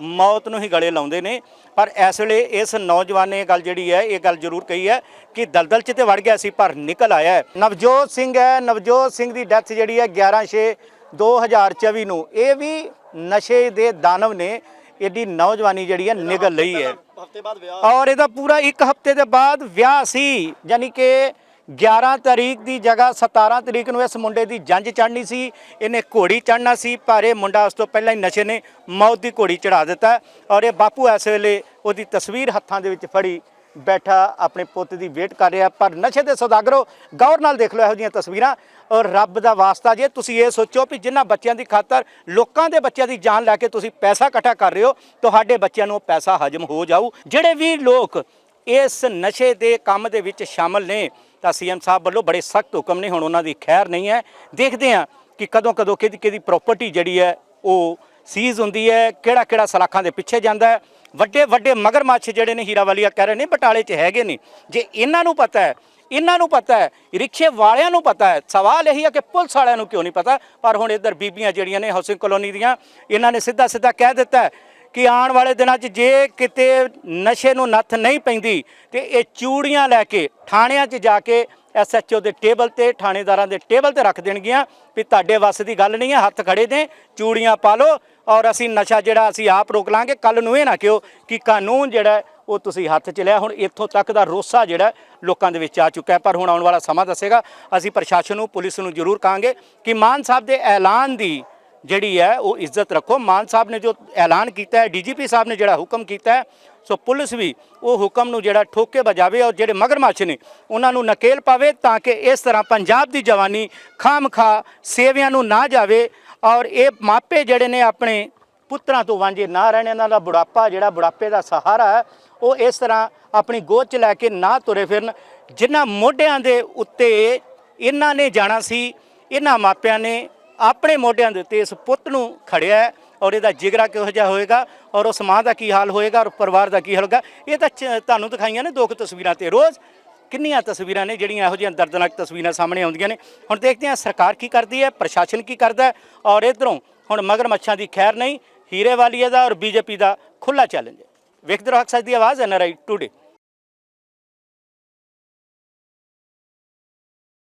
ਮੌਤ ਨੂੰ ਹੀ ਗਲੇ ਲਾਉਂਦੇ ਨੇ ਪਰ ਇਸ ਵੇਲੇ ਇਸ ਨੌਜਵਾਨ ਨੇ ਇਹ ਗੱਲ ਜਿਹੜੀ ਹੈ ਇਹ ਗੱਲ ਜ਼ਰੂਰ ਕਹੀ ਹੈ ਕਿ ਦਲਦਲ 'ਚ ਤੇ ਵੜ ਗਿਆ ਸੀ ਪਰ ਨਿਕਲ ਆਇਆ ਹੈ ਨਵਜੋਤ ਸਿੰਘ ਹੈ ਨਵਜੋਤ ਸਿੰਘ ਦੀ ਡੈਥ ਜਿਹੜੀ ਹੈ 11 6 2024 ਨੂੰ ਇਹ ਵੀ ਨਸ਼ੇ ਦੇ ਦਾਨਵ ਨੇ ਇਹਦੀ ਨੌਜਵਾਨੀ ਜਿਹੜੀ ਹੈ ਨਿਗਲ ਲਈ ਹੈ। ਹਫ਼ਤੇ ਬਾਅਦ ਵਿਆਹ ਔਰ ਇਹਦਾ ਪੂਰਾ ਇੱਕ ਹਫ਼ਤੇ ਦੇ ਬਾਅਦ ਵਿਆਹ ਸੀ ਯਾਨੀ ਕਿ 11 ਤਾਰੀਖ ਦੀ ਜਗ੍ਹਾ 17 ਤਰੀਕ ਨੂੰ ਇਸ ਮੁੰਡੇ ਦੀ ਜੰਜ ਚੜ੍ਹਨੀ ਸੀ ਇਹਨੇ ਘੋੜੀ ਚੜ੍ਹਨਾ ਸੀ ਪਰ ਇਹ ਮੁੰਡਾ ਉਸ ਤੋਂ ਪਹਿਲਾਂ ਹੀ ਨਸ਼ੇ ਨੇ ਮੌਤ ਦੀ ਘੋੜੀ ਚੜਾ ਦਿੱਤਾ ਔਰ ਇਹ ਬਾਪੂ ਇਸ ਵੇਲੇ ਉਹਦੀ ਤਸਵੀਰ ਹੱਥਾਂ ਦੇ ਵਿੱਚ ਫੜੀ ਬੈਠਾ ਆਪਣੇ ਪੁੱਤ ਦੀ ਵੇਟ ਕਰ ਰਿਹਾ ਪਰ ਨਸ਼ੇ ਦੇ ਸੌਦਾਗਰੋ ਗੌਰ ਨਾਲ ਦੇਖ ਲਓ ਇਹੋ ਜਿਹੀਆਂ ਤਸਵੀਰਾਂ। ਰੱਬ ਦਾ ਵਾਸਤਾ ਜੇ ਤੁਸੀਂ ਇਹ ਸੋਚੋ ਵੀ ਜਿਨ੍ਹਾਂ ਬੱਚਿਆਂ ਦੀ ਖਾਤਰ ਲੋਕਾਂ ਦੇ ਬੱਚਿਆਂ ਦੀ ਜਾਨ ਲੈ ਕੇ ਤੁਸੀਂ ਪੈਸਾ ਇਕੱਠਾ ਕਰ ਰਹੇ ਹੋ, ਤੁਹਾਡੇ ਬੱਚਿਆਂ ਨੂੰ ਉਹ ਪੈਸਾ ਹਜਮ ਹੋ ਜਾਊ। ਜਿਹੜੇ ਵੀ ਲੋਕ ਇਸ ਨਸ਼ੇ ਦੇ ਕੰਮ ਦੇ ਵਿੱਚ ਸ਼ਾਮਲ ਨੇ, ਤਾਂ ਸੀਐਮ ਸਾਹਿਬ ਵੱਲੋਂ ਬੜੇ ਸਖਤ ਹੁਕਮ ਨੇ, ਹੁਣ ਉਹਨਾਂ ਦੀ ਖੈਰ ਨਹੀਂ ਹੈ। ਦੇਖਦੇ ਹਾਂ ਕਿ ਕਦੋਂ ਕਦੋਂ ਕਿਹਦੀ ਕਿਹਦੀ ਪ੍ਰਾਪਰਟੀ ਜਿਹੜੀ ਹੈ, ਉਹ ਸੀਜ਼ ਹੁੰਦੀ ਹੈ, ਕਿਹੜਾ ਕਿਹੜਾ ਸਲਾਖਾਂ ਦੇ ਪਿੱਛੇ ਜਾਂਦਾ ਵੱਡੇ ਵੱਡੇ ਮਗਰਮੱਛ ਜਿਹੜੇ ਨੇ ਹੀਰਾ ਵਾਲੀਆ ਕਹਿ ਰਹੇ ਨੇ, ਬਟਾਲੇ 'ਚ ਹੈਗੇ ਨੇ। ਜੇ ਇਹਨਾਂ ਨੂੰ ਪਤਾ ਹੈ ਇਹਨਾਂ ਨੂੰ ਪਤਾ ਹੈ, ਰਿਕਸ਼ੇ ਵਾਲਿਆਂ ਨੂੰ ਪਤਾ ਹੈ। ਸਵਾਲ ਇਹੀ ਹੈ ਕਿ ਪੁਲਿਸ ਵਾਲਿਆਂ ਨੂੰ ਕਿਉਂ ਨਹੀਂ ਪਤਾ? ਪਰ ਹੁਣ ਇੱਧਰ ਬੀਬੀਆਂ ਜਿਹੜੀਆਂ ਨੇ ਹਾਊਸਿੰਗ ਕਲੋਨੀ ਦੀਆਂ, ਇਹਨਾਂ ਨੇ ਸਿੱਧਾ ਸਿੱਧਾ ਕਹਿ ਦਿੱਤਾ ਕਿ ਆਉਣ ਵਾਲੇ ਦਿਨਾਂ 'ਚ ਜੇ ਕਿਤੇ ਨਸ਼ੇ ਨੂੰ ਨੱਥ ਨਹੀਂ ਪੈਂਦੀ, ਤੇ ਇਹ ਚੂੜੀਆਂ ਲੈ ਕੇ ਥਾਣਿਆਂ 'ਚ ਜਾ ਕੇ ਐਸਐਚਓ ਦੇ ਟੇਬਲ ਤੇ, ਥਾਣੇਦਾਰਾਂ ਦੇ ਟੇਬਲ ਤੇ ਰੱਖ ਦੇਣਗੀਆਂ ਵੀ ਤੁਹਾਡੇ ਵੱਸ ਦੀ ਗੱਲ ਨਹੀਂ ਹੈ, ਹੱਥ ਖੜੇ ਨੇ, ਚੂੜੀਆਂ ਪਾ ਲਓ ਔਰ ਅਸੀਂ ਨਸ਼ਾ ਜਿਹੜਾ ਅਸੀਂ ਆਪ ਰੋਕ ਲਾਂਗੇ ਕੱਲ ਨੂੰ ਇਹ ਨਾ ਕਿਹੋ ਕਿ ਕਾਨੂੰਨ ਜਿਹੜਾ ਉਹ ਤੁਸੀਂ ਹੱਥ 'ਚ ਲਿਆ। ਹੁਣ ਇੱਥੋਂ ਤੱਕ ਦਾ ਰੋਸਾ ਜਿਹੜਾ ਲੋਕਾਂ ਦੇ ਵਿੱਚ ਆ ਚੁੱਕਾ ਹੈ। ਪਰ ਹੁਣ ਆਉਣ ਵਾਲਾ ਸਮਾਂ ਦੱਸੇਗਾ। ਅਸੀਂ ਪ੍ਰਸ਼ਾਸਨ ਨੂੰ, ਪੁਲਿਸ ਨੂੰ ਜ਼ਰੂਰ ਕਹਾਂਗੇ ਕਿ ਮਾਨ ਸਾਹਿਬ ਦੇ ਐਲਾਨ ਦੀ ਜਿਹੜੀ ਹੈ, ਉਹ ਇੱਜ਼ਤ ਰੱਖੋ। ਮਾਨ ਸਾਹਿਬ ਨੇ ਜੋ ਐਲਾਨ ਕੀਤਾ ਹੈ, ਡੀਜੀਪੀ ਸਾਹਿਬ ਨੇ ਜਿਹੜਾ ਹੁਕਮ ਕੀਤਾ ਹੈ, ਸੋ ਪੁਲਿਸ ਵੀ ਉਹ ਹੁਕਮ ਨੂੰ ਜਿਹੜਾ ਠੋਕੇ ਬਜਾਵੇ ਔਰ ਜਿਹੜੇ ਮਗਰਮੱਛ ਨੇ, ਉਹਨਾਂ ਨੂੰ ਨਕੇਲ ਪਾਵੇ ਤਾਂ ਕਿ ਇਸ ਤਰ੍ਹਾਂ ਪੰਜਾਬ ਦੀ ਜਵਾਨੀ ਖਾਮਖਾ ਸੇਵਿਆਂ ਨੂੰ ਨਾ ਜਾਵੇ। ਔਰ ਇਹ ਮਾਪੇ ਜਿਹੜੇ ਨੇ ਆਪਣੇ ਪੁੱਤਰਾਂ ਤੋਂ ਵਾਂਝੇ ਨਾ ਰਹਿਣ, ਇਹਨਾਂ ਦਾ ਬੁਢਾਪਾ ਜਿਹੜਾ ਬੁਢਾਪੇ ਦਾ ਸਹਾਰਾ ਉਹ ਇਸ ਤਰ੍ਹਾਂ ਆਪਣੀ ਗੋਦ 'ਚ ਲੈ ਕੇ ਨਾ ਤੁਰੇ ਫਿਰਨ। ਜਿਨ੍ਹਾਂ ਮੋਢਿਆਂ ਦੇ ਉੱਤੇ ਇਹਨਾਂ ਨੇ ਜਾਣਾ ਸੀ, ਇਹਨਾਂ ਮਾਪਿਆਂ ਨੇ ਆਪਣੇ ਮੋਢਿਆਂ ਦੇ ਉੱਤੇ ਇਸ ਪੁੱਤ ਨੂੰ ਖੜਿਆ ਔਰ ਇਹਦਾ ਜਿਗਰਾ ਕਿਹੋ ਜਿਹਾ ਹੋਏਗਾ ਔਰ ਉਸ ਮਾਂ ਦਾ ਕੀ ਹਾਲ ਹੋਏਗਾ ਔਰ ਪਰਿਵਾਰ ਦਾ ਕੀ ਹਾਲ ਹੋਏਗਾ, ਇਹ ਤਾਂ ਚ- ਤੁਹਾਨੂੰ ਦਿਖਾਈਆਂ ਨੇ ਦੋ ਕੁ ਤਸਵੀਰਾਂ ਤੇ ਰੋਜ਼ ਕਿੰਨੀਆਂ ਤਸਵੀਰਾਂ ਨੇ ਜਿਹੜੀਆਂ ਇਹੋ ਜਿਹੀਆਂ ਦਰਦਨਾਕ ਤਸਵੀਰਾਂ ਸਾਹਮਣੇ ਆਉਂਦੀਆਂ ਨੇ? ਹੁਣ ਦੇਖਦੇ ਹਾਂ ਸਰਕਾਰ ਕੀ ਕਰਦੀ ਹੈ, ਪ੍ਰਸ਼ਾਸਨ ਕੀ ਕਰਦਾ ਹੈ ਔਰ ਇਧਰੋਂ ਹੁਣ ਮਗਰਮੱਛਾਂ ਦੀ ਖੈਰ ਨਹੀਂ ਹੀਰੇ ਵਾਲੀਏ ਦਾ ਔਰ ਬੀਜੇਪੀ ਦਾ ਖੁੱਲਾ ਚੈਲੰਜ ਹੈ। ਵੇਖਦੇ ਰਹੋ ਅਕਸਰ ਦੀ ਆਵਾਜ਼ ਐਨਆਰਆਈ ਟੂਡੇ।